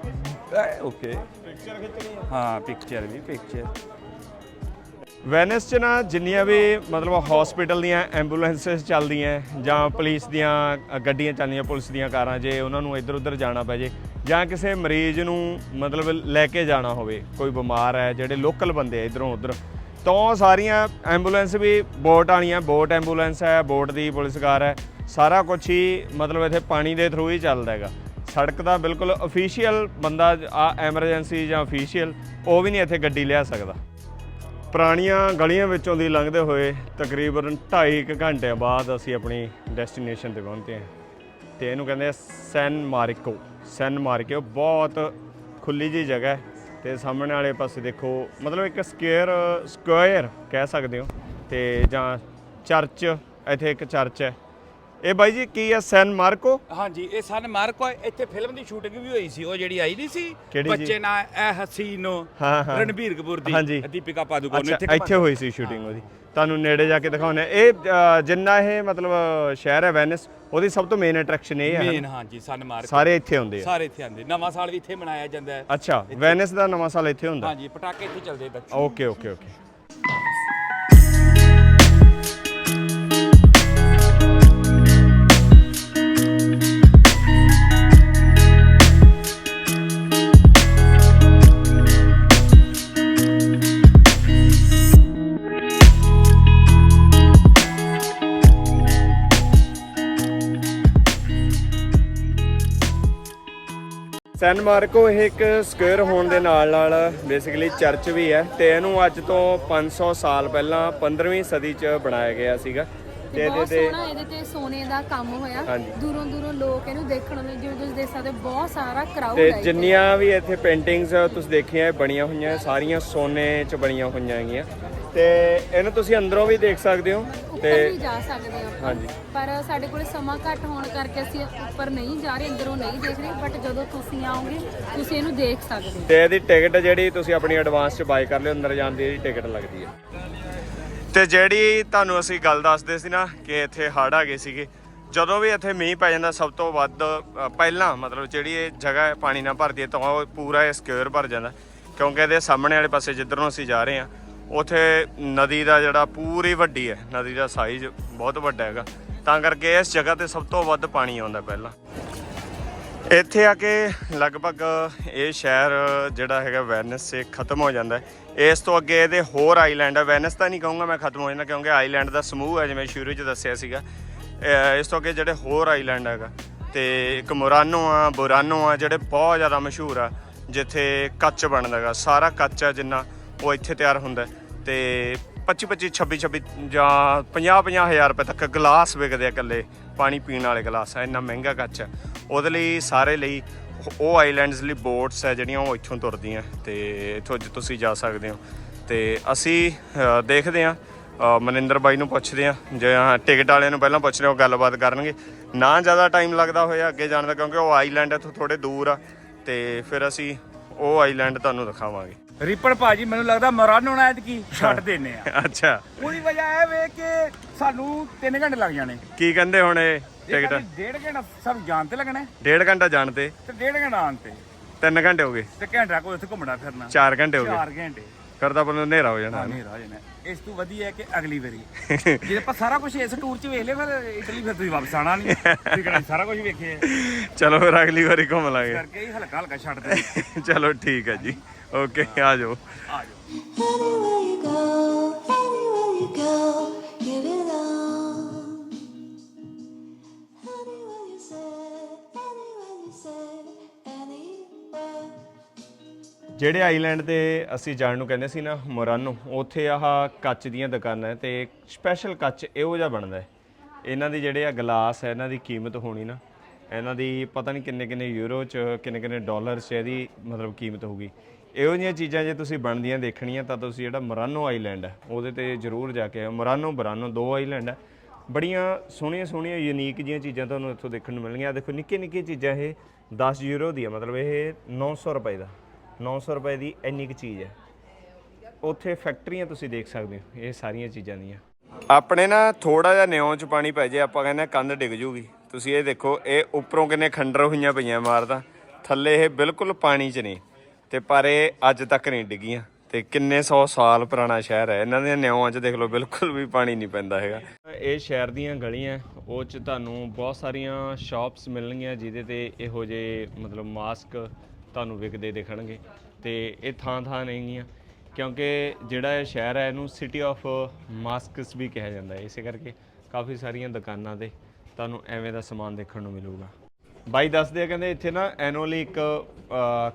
S4: okay. ਹਾਂ ਪਿਕਚਰ ਵੀ ਪਿਕਚਰ
S1: ਵੈਨਿਸ 'ਚ ਨਾ ਜਿੰਨੀਆਂ ਵੀ ਮਤਲਬ ਹਸਪੀਟਲ ਦੀਆਂ ਐਂਬੂਲੈਂਸਸ ਚੱਲਦੀਆਂ ਜਾਂ ਪੁਲਿਸ ਦੀਆਂ ਅ, ਗੱਡੀਆਂ ਚੱਲਦੀਆਂ ਪੁਲਿਸ ਦੀਆਂ ਕਾਰਾਂ ਜੇ ਉਹਨਾਂ ਨੂੰ ਇੱਧਰ ਉੱਧਰ ਜਾਣਾ ਪੈ ਜੇ ਜਾਂ ਕਿਸੇ ਮਰੀਜ਼ ਨੂੰ ਮਤਲਬ ਲੈ ਕੇ ਜਾਣਾ ਹੋਵੇ, ਕੋਈ ਬਿਮਾਰ ਹੈ, ਜਿਹੜੇ ਲੋਕਲ ਬੰਦੇ ਆ ਇਧਰੋਂ ਉਧਰ, ਤਾਂ ਉਹ ਸਾਰੀਆਂ ਐਂਬੂਲੈਂਸ ਵੀ ਬੋਟ ਵਾਲੀਆਂ ਬੋਟ ਐਂਬੂਲੈਂਸ ਹੈ ਬੋਟ ਦੀ ਪੁਲਿਸ ਕਾਰ ਹੈ, ਸਾਰਾ ਕੁਝ ਹੀ ਮਤਲਬ ਇੱਥੇ ਪਾਣੀ ਦੇ ਥਰੂ ਹੀ ਚੱਲਦਾ ਹੈਗਾ। ਸੜਕ ਦਾ ਬਿਲਕੁਲ ਅਫੀਸ਼ੀਅਲ ਬੰਦਾ ਆ ਐਮਰਜੈਂਸੀ ਜਾਂ ਅਫੀਸ਼ੀਅਲ ਉਹ ਵੀ ਨਹੀਂ ਇੱਥੇ ਗੱਡੀ ਲਿਆ ਸਕਦਾ। ਪੁਰਾਣੀਆਂ ਗਲੀਆਂ ਵਿੱਚੋਂ ਦੀ ਲੰਘਦੇ ਹੋਏ ਤਕਰੀਬਨ 2.5 ਘੰਟਿਆਂ ਬਾਅਦ ਅਸੀਂ ਆਪਣੀ ਡੈਸਟੀਨੇਸ਼ਨ ਤੇ ਪਹੁੰਚੇ ਹਾਂ। ਤੇ ਇਹਨੂੰ ਕਹਿੰਦੇ ਸੈਨ ਮਾਰਿਕੋ ਸੈਨ ਮਾਰਿਕੋ ਬਹੁਤ ਖੁੱਲੀ ਜੀ ਜਗ੍ਹਾ ਹੈ ਤੇ ਸਾਹਮਣੇ ਵਾਲੇ ਪਾਸੇ ਦੇਖੋ, ਮਤਲਬ ਇੱਕ ਸਕੁਅਰ ਸਕੁਅਰ ਕਹਿ ਸਕਦੇ ਹੋ ਤੇ ਜਾਂ ਚਰਚ, ਇੱਥੇ ਇੱਕ ਚਰਚ ਹੈ। ਇਹ ਬਾਈ ਜੀ ਕੀ ਹੈ ਸੈਨ ਮਾਰਕੋ?
S4: ਹਾਂਜੀ ਇਹ ਸਨ ਮਾਰਕੋ ਇੱਥੇ ਫਿਲਮ ਦੀ ਸ਼ੂਟਿੰਗ ਵੀ ਹੋਈ ਸੀ ਉਹ ਜਿਹੜੀ ਆਈ ਨਹੀਂ ਸੀ।
S1: ਕਿਹੜੀ ਜੀ?
S4: ਬੱਚੇ ਨਾਲ ਇਹ ਹਸੀਨੋ
S1: ਹਾਂ, ਹਾਂ।
S4: ਰਣਬੀਰ ਕਪੂਰ ਦੀ
S1: ਹਾਂਜੀ।
S4: ਦੀਪਿਕਾ ਪਾਦੂਕੋਣ ਨੂੰ
S1: ਅੱਛਾ ਇੱਥੇ ਹੋਈ ਸੀ ਸ਼ੂਟਿੰਗ ਉਹਦੀ। ਤੁਹਾਨੂੰ ਨੇੜੇ ਜਾ ਕੇ ਦਿਖਾਉਂਦੇ। ਇਹ ਅ, ਜਿੰਨਾ ਇਹ ਮਤਲਬ ਸ਼ਹਿਰ ਹੈ ਵੈਨਿਸ ਉਹਦੀ ਸਭ ਤੋਂ ਮੇਨ ਅਟਰੈਕਸ਼ਨ ਇਹ ਹੈ
S4: ਮੇਨ ਹਾਂਜੀ ਸਨ ਮਾਰਕੋ।
S1: ਸਾਰੇ ਇੱਥੇ ਆਉਂਦੇ ਆ।
S4: ਸਾਰੇ ਇੱਥੇ ਆਉਂਦੇ। ਨਵਾਂ ਸਾਲ ਵੀ ਇੱਥੇ ਮਨਾਇਆ ਜਾਂਦਾ ਹੈ।
S1: ਅੱਛਾ ਵੈਨਿਸ ਦਾ ਨਵਾਂ ਸਾਲ ਇੱਥੇ ਹੁੰਦਾ।
S4: ਹਾਂਜੀ ਪਟਾਕੇ ਇੱਥੇ ਚੱਲਦੇ ਬੱਚੇ।
S1: Okay okay okay. San Marco ਇਹ ਇੱਕ ਸਕੁਅਰ ਹੋਣ ਦੇ ਨਾਲ ਨਾਲ ਬੇਸਿਕਲੀ ਚਰਚ ਵੀ ਹੈ ਤੇ ਇਹਨੂੰ ਅੱਜ ਤੋਂ 500 ਸਾਲ ਪਹਿਲਾਂ 15ਵੀਂ ਸਦੀ ਚ ਬਣਾਇਆ ਗਿਆ ਸੀਗਾ ਤੇ ਇਹਦੇ ਤੇ
S3: ਇਹਦੇ ਤੇ ਸੋਨੇ ਦਾ ਕੰਮ ਹੋਇਆ। ਦੂਰੋਂ ਦੂਰੋਂ ਲੋਕ ਇਹਨੂੰ ਦੇਖਣ ਨੂੰ ਜਿਵੇਂ ਤੁਸੀਂ ਦੇਖ ਸਕਦੇ ਬਹੁਤ ਸਾਰਾ ਕਰਾਊਡ
S1: ਤੇ
S3: ਹੈ ਇੱਥੇ।
S1: ਜਿੰਨੀਆਂ ਵੀ ਇੱਥੇ ਪੇਂਟਿੰਗਸ ਤੁਸੀਂ ਦੇਖੀਆਂ ਬਣੀਆਂ ਹੋਈਆਂ ਸਾਰੀਆਂ ਸੋਨੇ ਚ ਬਣੀਆਂ ਹੋਈਆਂ ਹੈਗੀਆਂ ਤੇ ਇਹਨੂੰ ਤੁਸੀਂ ਅੰਦਰੋਂ ਵੀ ਦੇਖ ਸਕਦੇ ਹੋ
S3: ਉੱਪਰ
S1: ਤੇ
S3: ਵੀ ਜਾ ਸਕਦੇ ਹਾਂ।
S1: ਹਾਂਜੀ।
S3: ਪਰ ਸਾਡੇ ਕੋਲ ਸਮਾਂ ਘੱਟ ਹੋਣ ਕਰਕੇ ਅਸੀਂ ਉੱਪਰ ਨਹੀਂ ਜਾ ਰਹੇ ਅੰਦਰੋਂ ਨਹੀਂ ਦੇਖ ਰਹੇ ਬਟ ਜਦੋਂ ਤੁਸੀਂ ਆਓਗੇ ਤੁਸੀਂ ਇਹਨੂੰ ਦੇਖ ਸਕਦੇ ਹੋ
S1: ਤੇ ਇਹਦੀ ਟਿਕਟ ਜਿਹੜੀ ਤੁਸੀਂ ਆਪਣੀ ਐਡਵਾਂਸ ਚ ਬਾਈ ਕਰ ਲਿਓ ਅੰਦਰ ਜਾਣ ਦੀ ਇਹਦੀ ਟਿਕਟ ਲੱਗਦੀ ਹੈ ਤੇ ਜਿਹੜੀ ਤੁਹਾਨੂੰ ਅਸੀਂ ਗੱਲ ਦੱਸਦੇ ਸੀ ਨਾ ਕਿ ਇੱਥੇ ਹੜ੍ਹ ਆ ਗਏ ਸੀਗੇ ਜਦੋਂ ਵੀ ਇੱਥੇ ਮੀਂਹ ਪੈ ਜਾਂਦਾ ਸਭ ਤੋਂ ਵੱਧ ਅ, ਪਹਿਲਾਂ ਮਤਲਬ ਜਿਹੜੀ ਇਹ ਜਗ੍ਹਾ ਹੈ ਪਾਣੀ ਨਾਲ ਭਰਦੀ ਹੈ ਤਾਂ ਉਹ ਪੂਰਾ ਇਹ ਸਕੁਅਰ ਭਰ ਜਾਂਦਾ ਕਿਉਂਕਿ ਇਹਦੇ ਸਾਹਮਣੇ ਵਾਲੇ ਪਾਸੇ ਜਿੱਧਰ ਨੂੰ ਅਸੀਂ ਜਾ ਰਹੇ ਹਾਂ ਉਥੇ ਨਦੀ ਦਾ ਜਿਹੜਾ ਪੂਰੀ ਵੱਡੀ ਹੈ, ਨਦੀ ਦਾ ਸਾਈਜ਼ ਬਹੁਤ ਵੱਡਾ ਹੈਗਾ। ਤਾਂ ਕਰਕੇ ਇਸ ਜਗ੍ਹਾ ਤੇ ਸਭ ਤੋਂ ਵੱਧ ਪਾਣੀ ਆਉਂਦਾ ਪਹਿਲਾਂ। ਇੱਥੇ ਆ ਕੇ ਲਗਭਗ ਇਹ ਸ਼ਹਿਰ ਜਿਹੜਾ ਹੈਗਾ ਵੈਨਸ ਸੇ ਖਤਮ ਹੋ ਜਾਂਦਾ ਹੈ। ਇਸ ਤੋਂ ਅੱਗੇ ਇਹਦੇ ਹੋਰ ਆਈਲੈਂਡ ਹੈ। ਵੈਨਿਸ ਤਾਂ ਨਹੀਂ ਕਹੂੰਗਾ ਮੈਂ ਖਤਮ ਹੋ ਜਾਂਦਾ ਕਿਉਂਕਿ ਆਈਲੈਂਡ ਦਾ ਸਮੂਹ ਹੈ, ਜਿਵੇਂ ਸ਼ੁਰੂ 'ਚ ਦੱਸਿਆ ਸੀਗਾ। ਇਸ ਤੋਂ ਅੱਗੇ ਜਿਹੜੇ ਹੋਰ ਆਈਲੈਂਡ ਹੈਗਾ, ਤੇ ਇੱਕ ਮੋਰਾਨੋ ਆ, ਬੁਰਾਨੋ ਆ, ਜਿਹੜੇ ਬਹੁਤ ਜ਼ਿਆਦਾ ਮਸ਼ਹੂਰ ਆ, ਜਿੱਥੇ ਕੱਚ ਬਣਦਾ ਹੈਗਾ। ਸਾਰਾ ਕੱਚ ਆ ਜਿੰਨਾ, ਉਹ ਇੱਥੇ ਤਿਆਰ ਹੁੰਦਾ ਹੈ। ਤੇ 25 25 26 26 ਜਾਂ 50 50 ਹਜ਼ਾਰ ਰੁਪਏ ਤੱਕ ਗਲਾਸ ਵਿਕਦੇ ਆ ਇਕੱਲੇ, ਪਾਣੀ ਪੀਣ ਵਾਲੇ ਗਲਾਸ, ਆ ਇੰਨਾ ਮਹਿੰਗਾ ਕੱਚ ਹੈ ਉਹਦੇ ਲਈ ਸਾਰੇ ਲਈ ਉਹ- ਆਈਲੈਂਡਸ ਲਈ ਬੋਟਸ ਹੈ ਜਿਹੜੀਆਂ ਉਹ ਇੱਥੋਂ ਤੁਰਦੀਆਂ, ਤੇ ਇੱਥੋਂ ਤੁਸੀਂ ਜਾ ਸਕਦੇ ਹੋ। ਤੇ ਅਸੀਂ ਦੇਖਦੇ ਹਾਂ ਮਨਿੰਦਰ ਬਾਈ ਨੂੰ ਪੁੱਛਦੇ ਆ ਜੇ ਟਿਕਟ ਵਾਲਿਆਂ ਨੂੰ ਪਹਿਲਾਂ ਪੁੱਛਦੇ ਹਾਂ, ਉਹ ਗੱਲਬਾਤ ਕਰਨਗੇ। ਨਾ ਜ਼ਿਆਦਾ ਟਾਈਮ ਲੱਗਦਾ ਹੋਇਆ ਅੱਗੇ ਜਾਣ ਦਾ, ਕਿਉਂਕਿ ਉਹ ਆਈਲੈਂਡ ਇੱਥੋਂ ਥੋੜੇ ਦੂਰ ਆ, ਤੇ ਫਿਰ ਅਸੀਂ ਉਹ ਆਈਲੈਂਡ ਤੁਹਾਨੂੰ ਦਿਖਾਵਾਂਗੇ।
S4: ਰੀਪਰ ਭਾਜੀ ਮੈਨੂੰ ਲੱਗਦਾ ਮਰਨ ਹੋਣਾ ਐਤਕੀ ਛੱਡ ਦੇਨੇ ਆ।
S1: ਅੱਛਾ।
S4: ਉਹਦੀ ਵਜ੍ਹਾ ਇਹ ਵੇ ਕਿ ਸਾਨੂੰ 3 ਘੰਟੇ ਲੱਗ ਜਾਣੇ।
S1: ਕੀ ਕਹਿੰਦੇ ਹੁਣ ਇਹ ਟਿਕਟ?
S4: ਡੇਢ ਘੰਟਾ ਸਭ ਜਾਣ ਤੇ ਲੱਗਣਾ। ਹੈ,
S1: ਡੇਢ ਘੰਟਾ ਜਾਣ ਤੇ?
S4: ਤੇ ਡੇਢ ਘੰਟਾ ਆਉਣ ਤੇ।
S1: 3 ਘੰਟੇ ਹੋ ਗਏ?
S4: ਤੇ ਘੰਟਾ ਕੋਈ ਉੱਥੇ ਘੁੰਮਣਾ ਫਿਰਨਾ।
S1: 4 ਘੰਟੇ ਹੋ ਗਏ?
S4: 4 ਘੰਟੇ।
S1: ਫਿਰ ਤਾਂ ਨੂੰ ਹਨੇਰਾ ਹੋ ਜਾਣਾ।
S4: ਹਾਂ ਨਹੀਂ ਰਾਜ ਨੇ ਇਸ ਤੋਂ ਵਧੀਆ ਹੈ ਕਿ ਅਗਲੀ ਵਾਰੀ। ਜੇ ਆਪਾਂ ਸਾਰਾ ਕੁਝ ਇਸ ਟੂਰ 'ਚ ਵੇਖ ਲਿਆ ਫਿਰ ਇਟਲੀ ਫਿਰ ਤੁਸੀਂ ਵਾਪਸ ਆਣਾ ਨਹੀਂ। ਤੁਸੀਂ ਕਹਿਣਾ ਸਾਰਾ ਕੁਝ ਵੇਖਿਆ ਹੈ।
S1: ਚਲੋ ਫਿਰ ਅਗਲੀ ਵਾਰੀ ਘੁੰਮ ਲਾਂਗੇ।
S4: ਕਰਕੇ ਹੀ ਹਲਕਾ ਹਲਕਾ ਛੱਡ ਦੇ
S1: ਚਲੋ ਠੀਕ ਹੈ ਜੀ। ਓਕੇ ਆ ਜਾਓ
S4: ਆ ਜਾਓ
S5: Anywhere you go, anywhere you go, give it all. Anywhere you say, anywhere you say, anywhere.
S1: ਜਿਹੜੇ ਆਈਲੈਂਡ ਤੇ ਅਸੀਂ ਜਾਣ ਨੂੰ ਕਹਿੰਦੇ ਸੀ ਨਾ ਮੋਰਾਨੋ ਉੱਥੇ ਆਹ ਕੱਚ ਦੀਆਂ ਦੁਕਾਨਾਂ ਹੈ ਤੇ ਸਪੈਸ਼ਲ ਕੱਚ ਇਹੋ ਜਿਹਾ ਬਣਦਾ ਹੈ ਇਹਨਾਂ ਦੀ ਜਿਹੜੇ ਆ ਗਲਾਸ ਹੈ ਇਹਨਾਂ ਦੀ ਕੀਮਤ ਹੋਣੀ ਨਾ ਇਹਨਾਂ ਦੀ ਪਤਾ ਨਹੀਂ ਕਿੰਨੇ ਕਿੰਨੇ ਯੂਰੋ ਚ ਕਿੰਨੇ ਕਿੰਨੇ ਡਾਲਰ ਚ ਇਹਦੀ ਮਤਲਬ ਕੀਮਤ ਹੋਊਗੀ ਇਹੋ ਜਿਹੀਆਂ ਚੀਜ਼ਾਂ ਜੇ ਤੁਸੀਂ ਬਣਦੀਆਂ ਦੇਖਣੀਆਂ, ਤਾਂ ਤੁਸੀਂ ਜਿਹੜਾ ਮੋਰਾਨੋ ਆਈਲੈਂਡ ਹੈ, ਉਹਦੇ ਤੇ ਜ਼ਰੂਰ ਜਾ ਕੇ ਆਓ ਮੋਰਾਨੋ ਬਰਾਨੋ ਦੋ ਆਈਲੈਂਡ ਹੈ। ਬੜੀਆਂ ਸੋਹਣੀਆਂ ਸੋਹਣੀਆਂ ਯੂਨੀਕ ਜੀਆਂ ਚੀਜ਼ਾਂ ਤੁਹਾਨੂੰ ਇੱਥੋਂ ਦੇਖਣ ਨੂੰ ਮਿਲਣਗੀਆਂ। ਆਹ ਦੇਖੋ ਨਿੱਕੇ ਨਿੱਕੇ ਚੀਜ਼ਾਂ ਇਹ 10 ਯੂਰੋ ਦੀ ਆ, ਮਤਲਬ ਇਹ 900 ਰੁਪਏ ਦਾ। 900 ਰੁਪਏ ਦੀ ਇੰਨੀ ਕੁ ਚੀਜ਼ ਹੈ। ਉੱਥੇ ਫੈਕਟਰੀਆਂ ਤੁਸੀਂ ਦੇਖ ਸਕਦੇ ਹੋ, ਇਹ ਸਾਰੀਆਂ ਚੀਜ਼ਾਂ ਦੀਆਂ। ਆਪਣੇ ਨਾ ਥੋੜਾ ਜਿਹਾ ਨਿਉਂ ਚ ਪਾਣੀ ਪੈ ਜੇ, ਆਪਾਂ ਕਹਿੰਦੇ ਹਾਂ ਕੰਧ ਡਿੱਗ ਜੂਗੀ। ਤੁਸੀਂ ਇਹ ਦੇਖੋ, ਇਹ ਉੱਪਰੋਂ ਕਿੰਨੇ ਖੰਡਰ ਹੋਈਆਂ ਪਈਆਂ ਮਾਰਦਾ। ਥੱਲੇ ਇਹ ਬਿਲਕੁਲ ਪਾਣੀ 'ਚ ਨਹੀਂ। ਤੇ ਪਰ ਇਹ ਅੱਜ ਤੱਕ ਨਹੀਂ ਡਿੱਗੀਆਂ। ਤੇ ਕਿੰਨੇ ਸੌ ਸਾਲ ਪੁਰਾਣਾ ਸ਼ਹਿਰ ਹੈ। ਇਹਨਾਂ ਦੀਆਂ ਨਿਉਆਂ 'ਚ ਦੇਖ ਲਓ, ਬਿਲਕੁਲ ਵੀ ਪਾਣੀ ਨਹੀਂ ਪੈਂਦਾ ਹੈਗਾ। ਇਹ ਸ਼ਹਿਰ ਦੀਆਂ ਗਲੀਆਂ, ਉਹ 'ਚ ਤੁਹਾਨੂੰ ਬਹੁਤ ਸਾਰੀਆਂ ਸ਼ਾਪਸ ਮਿਲਣਗੀਆਂ, ਜਿਹਦੇ ਤੇ ਇਹੋ ਜਿਹੇ ਮਤਲਬ ਮਾਸਕ ਤੁਹਾਨੂੰ ਵਿਕਦੇ ਦਿਖਣਗੇ। ਤੇ ਇਹ ਥਾਂ ਥਾਂ ਨਹੀਂਗੀਆਂ ਕਿਉਂਕਿ ਜਿਹੜਾ ਇਹ ਸ਼ਹਿਰ ਹੈ, ਇਹਨੂੰ ਸਿਟੀ ਆਫ ਮਾਸਕਸ ਵੀ ਕਿਹਾ ਜਾਂਦਾ ਹੈ। ਇਸੇ ਕਰਕੇ ਕਾਫੀ ਸਾਰੀਆਂ ਦੁਕਾਨਾਂ ਤੇ ਤੁਹਾਨੂੰ ਐਵੇਂ ਦਾ ਸਮਾਨ ਦੇਖਣ ਨੂੰ ਮਿਲੂਗਾ। ਬਾਈ ਦੱਸਦੇ ਆ, ਕਹਿੰਦੇ ਇੱਥੇ ਨਾ ਐਨੂਅਲੀ ਇੱਕ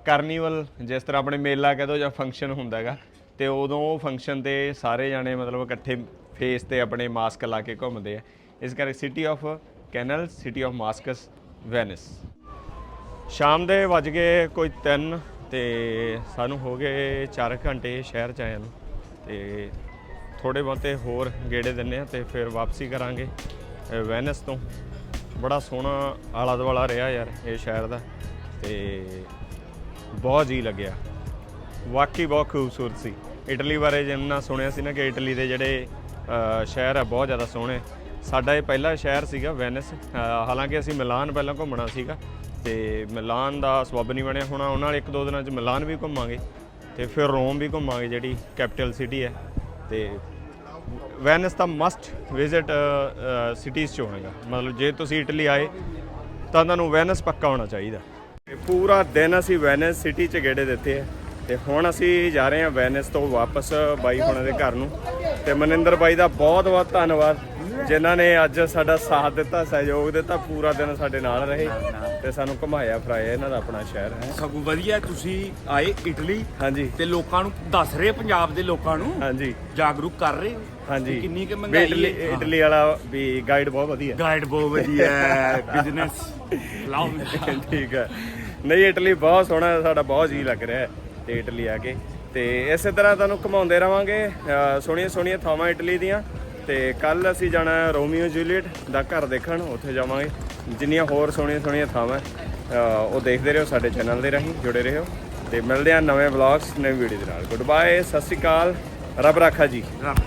S1: ਕਾਰਨੀਵਲ ਜਿਸ ਤਰ੍ਹਾਂ ਆਪਣੇ ਮੇਲਾ ਕਹਿ ਦੋ ਜਾਂ ਫੰਕਸ਼ਨ ਹੁੰਦਾ ਹੈਗਾ, ਤੇ ਉਦੋਂ ਉਹ ਫੰਕਸ਼ਨ ਤੇ ਸਾਰੇ ਜਾਣੇ ਮਤਲਬ ਇਕੱਠੇ ਫੇਸ ਤੇ ਆਪਣੇ ਮਾਸਕ ਲਾ ਕੇ ਘੁੰਮਦੇ ਆ। ਇਸ ਕਰਕੇ city of canal city of masks Venice ਸ਼ਾਮ ਦੇ ਵੱਜ ਗਏ ਕੋਈ 3 ਤੇ ਸਾਨੂੰ ਹੋ ਗਏ 4 ਘੰਟੇ ਸ਼ਹਿਰ ਚ ਆਇਆ ਨੂੰ। ਤੇ ਥੋੜੇ ਬਹੁਤੇ ਹੋਰ ਗੇੜੇ ਦਿੰਨੇ ਆ ਤੇ ਫਿਰ ਵਾਪਸੀ ਕਰਾਂਗੇ ਵੈਨਿਸ ਤੋਂ। ਬੜਾ ਸੋਹਣਾ ਆਲਾ ਦੁਆਲਾ ਰਿਹਾ ਯਾਰ ਇਹ ਸ਼ਹਿਰ ਦਾ ਤੇ ਬਹੁਤ ਜੀ ਲੱਗਿਆ। ਵਾਕਈ ਬਹੁਤ ਖੂਬਸੂਰਤ ਸੀ। ਇਟਲੀ ਬਾਰੇ ਜਿੰਨਾ ਸੁਣਿਆ ਸੀ ਨਾ ਕਿ ਇਟਲੀ ਦੇ ਜਿਹੜੇ ਸ਼ਹਿਰ ਆ, ਬਹੁਤ ਜ਼ਿਆਦਾ ਸੋਹਣੇ। ਸਾਡਾ ਇਹ ਪਹਿਲਾ ਸ਼ਹਿਰ ਸੀਗਾ ਵੈਨਿਸ। ਹਾਲਾਂਕਿ ਅਸੀਂ ਮਿਲਾਨ ਪਹਿਲਾਂ ਘੁੰਮਣਾ ਸੀਗਾ ਤੇ ਮਿਲਾਨ ਦਾ ਸਬੱਬ ਨਹੀਂ ਬਣਿਆ ਹੋਣਾ। ਉਹਨਾਂ ਨਾਲ ਇੱਕ ਦੋ ਦਿਨਾਂ 'ਚ ਮਿਲਾਨ ਵੀ ਘੁੰਮਾਂਗੇ ਤੇ ਫਿਰ ਰੋਮ ਵੀ ਘੁੰਮਾਂਗੇ, ਜਿਹੜੀ ਕੈਪੀਟਲ ਸਿਟੀ ਹੈ। ਤੇ ਵੈਨਿਸ ਤਾਂ ਮਸਟ ਵਿਜ਼ਿਟ ਸਿਟੀਜ਼ ਚ ਹੋਣੇਗਾ ਮਤਲਬ ਜੇ ਤੁਸੀਂ ਇਟਲੀ ਆਏ ਤਾਂ ਤੁਹਾਨੂੰ ਵੈਨਿਸ ਪੱਕਾ ਹੋਣਾ ਚਾਹੀਦਾ। ਪੂਰਾ ਦਿਨ ਅਸੀਂ ਵੈਨਿਸ ਸਿਟੀ ਚ ਗੇੜੇ ਦਿੱਤੇ ਆ। ਤੇ ਹੁਣ ਅਸੀਂ ਜਾ ਰਹੇ ਹਾਂ ਵੈਨਿਸ ਤੋਂ ਵਾਪਸ ਬਾਈ ਹੁਣਾਂ ਦੇ ਘਰ ਨੂੰ। ਤੇ ਮਨਿੰਦਰ ਬਾਈ ਦਾ ਬਹੁਤ ਬਹੁਤ ਧੰਨਵਾਦ ਜਿਨ੍ਹਾਂ ਨੇ ਅੱਜ ਸਾਡਾ ਸਾਥ ਦਿੱਤਾ ਸਹਿਯੋਗ ਦਿੱਤਾ ਪੂਰਾ ਦਿਨ ਸਾਡੇ ਨਾਲ ਰਹੇ। ਤੇ ਸਾਨੂੰ ਘੁਮਾਇਆ ਫਰਾਇਆ ਇਹਨਾਂ ਦਾ ਆਪਣਾ ਸ਼ਹਿਰ ਹੈ।
S4: ਸਗੋਂ ਵਧੀਆ ਤੁਸੀਂ ਆਏ ਇਟਲੀ
S1: ਹਾਂਜੀ।
S4: ਤੇ ਲੋਕਾਂ ਨੂੰ ਦੱਸ ਰਹੇ ਪੰਜਾਬ ਦੇ ਲੋਕਾਂ ਨੂੰ।
S1: ਹਾਂਜੀ।
S4: ਜਾਗਰੂਕ ਕਰ ਰਹੇ ਹੋ।
S1: ਹਾਂਜੀ।
S4: ਕਿੰਨੀ ਕੁ ਮਹਿੰਗਾਈ
S1: ਇਟਲੀ
S4: ਹੈ।
S1: ਇਟਲੀ ਵਾਲਾ ਵੀ ਗਾਈਡ ਬਹੁਤ ਵਧੀਆ।
S4: ਗਾਈਡ ਬਹੁਤ ਵਧੀਆ ਹੈ ਬਿਜ਼ਨਸ ਲਾਓ <laughs>
S1: ਠੀਕ ਹੈ। ਨਹੀਂ ਇਟਲੀ ਬਹੁਤ ਸੋਹਣਾ ਹੈ, ਸਾਡਾ ਬਹੁਤ ਜੀ ਲੱਗ ਰਿਹਾ ਹੈ ਤੇ ਇਟਲੀ ਆ ਕੇ। ਤੇ ਇਸੇ ਤਰ੍ਹਾਂ ਤੁਹਾਨੂੰ ਘੁਮਾਉਂਦੇ ਰਵਾਂਗੇ ਸੋਹਣੀਆਂ ਸੋਹਣੀਆਂ ਥਾਵਾਂ ਇਟਲੀ ਦੀਆਂ। ਤੇ ਕੱਲ ਅਸੀਂ ਜਾਣਾ ਰੋਮੀਓ ਜੂਲੀਅਟ ਦਾ ਘਰ ਦੇਖਣ ਉੱਥੇ ਜਾਵਾਂਗੇ। ਜਿੰਨੀਆਂ ਹੋਰ ਸੋਹਣੀਆਂ ਸੋਹਣੀਆਂ ਥਾਵਾਂ ਉਹ ਦੇਖਦੇ ਰਹੋ ਸਾਡੇ ਚੈਨਲ ਦੇ ਰਾਹੀਂ ਜੁੜੇ ਰਹੋ। ਤੇ ਮਿਲਦੇ ਹਾਂ ਨਵੇਂ ਵਲੌਗਸ ਨਵੀਂ ਵੀਡੀਓ ਦੇ ਨਾਲ। ਗੁੱਡ ਬਾਏ ਸਤਿ ਸ਼੍ਰੀ ਅਕਾਲ। ਰੱਬ ਰਾਖਾ ਜੀ।
S4: ਰੱਬ।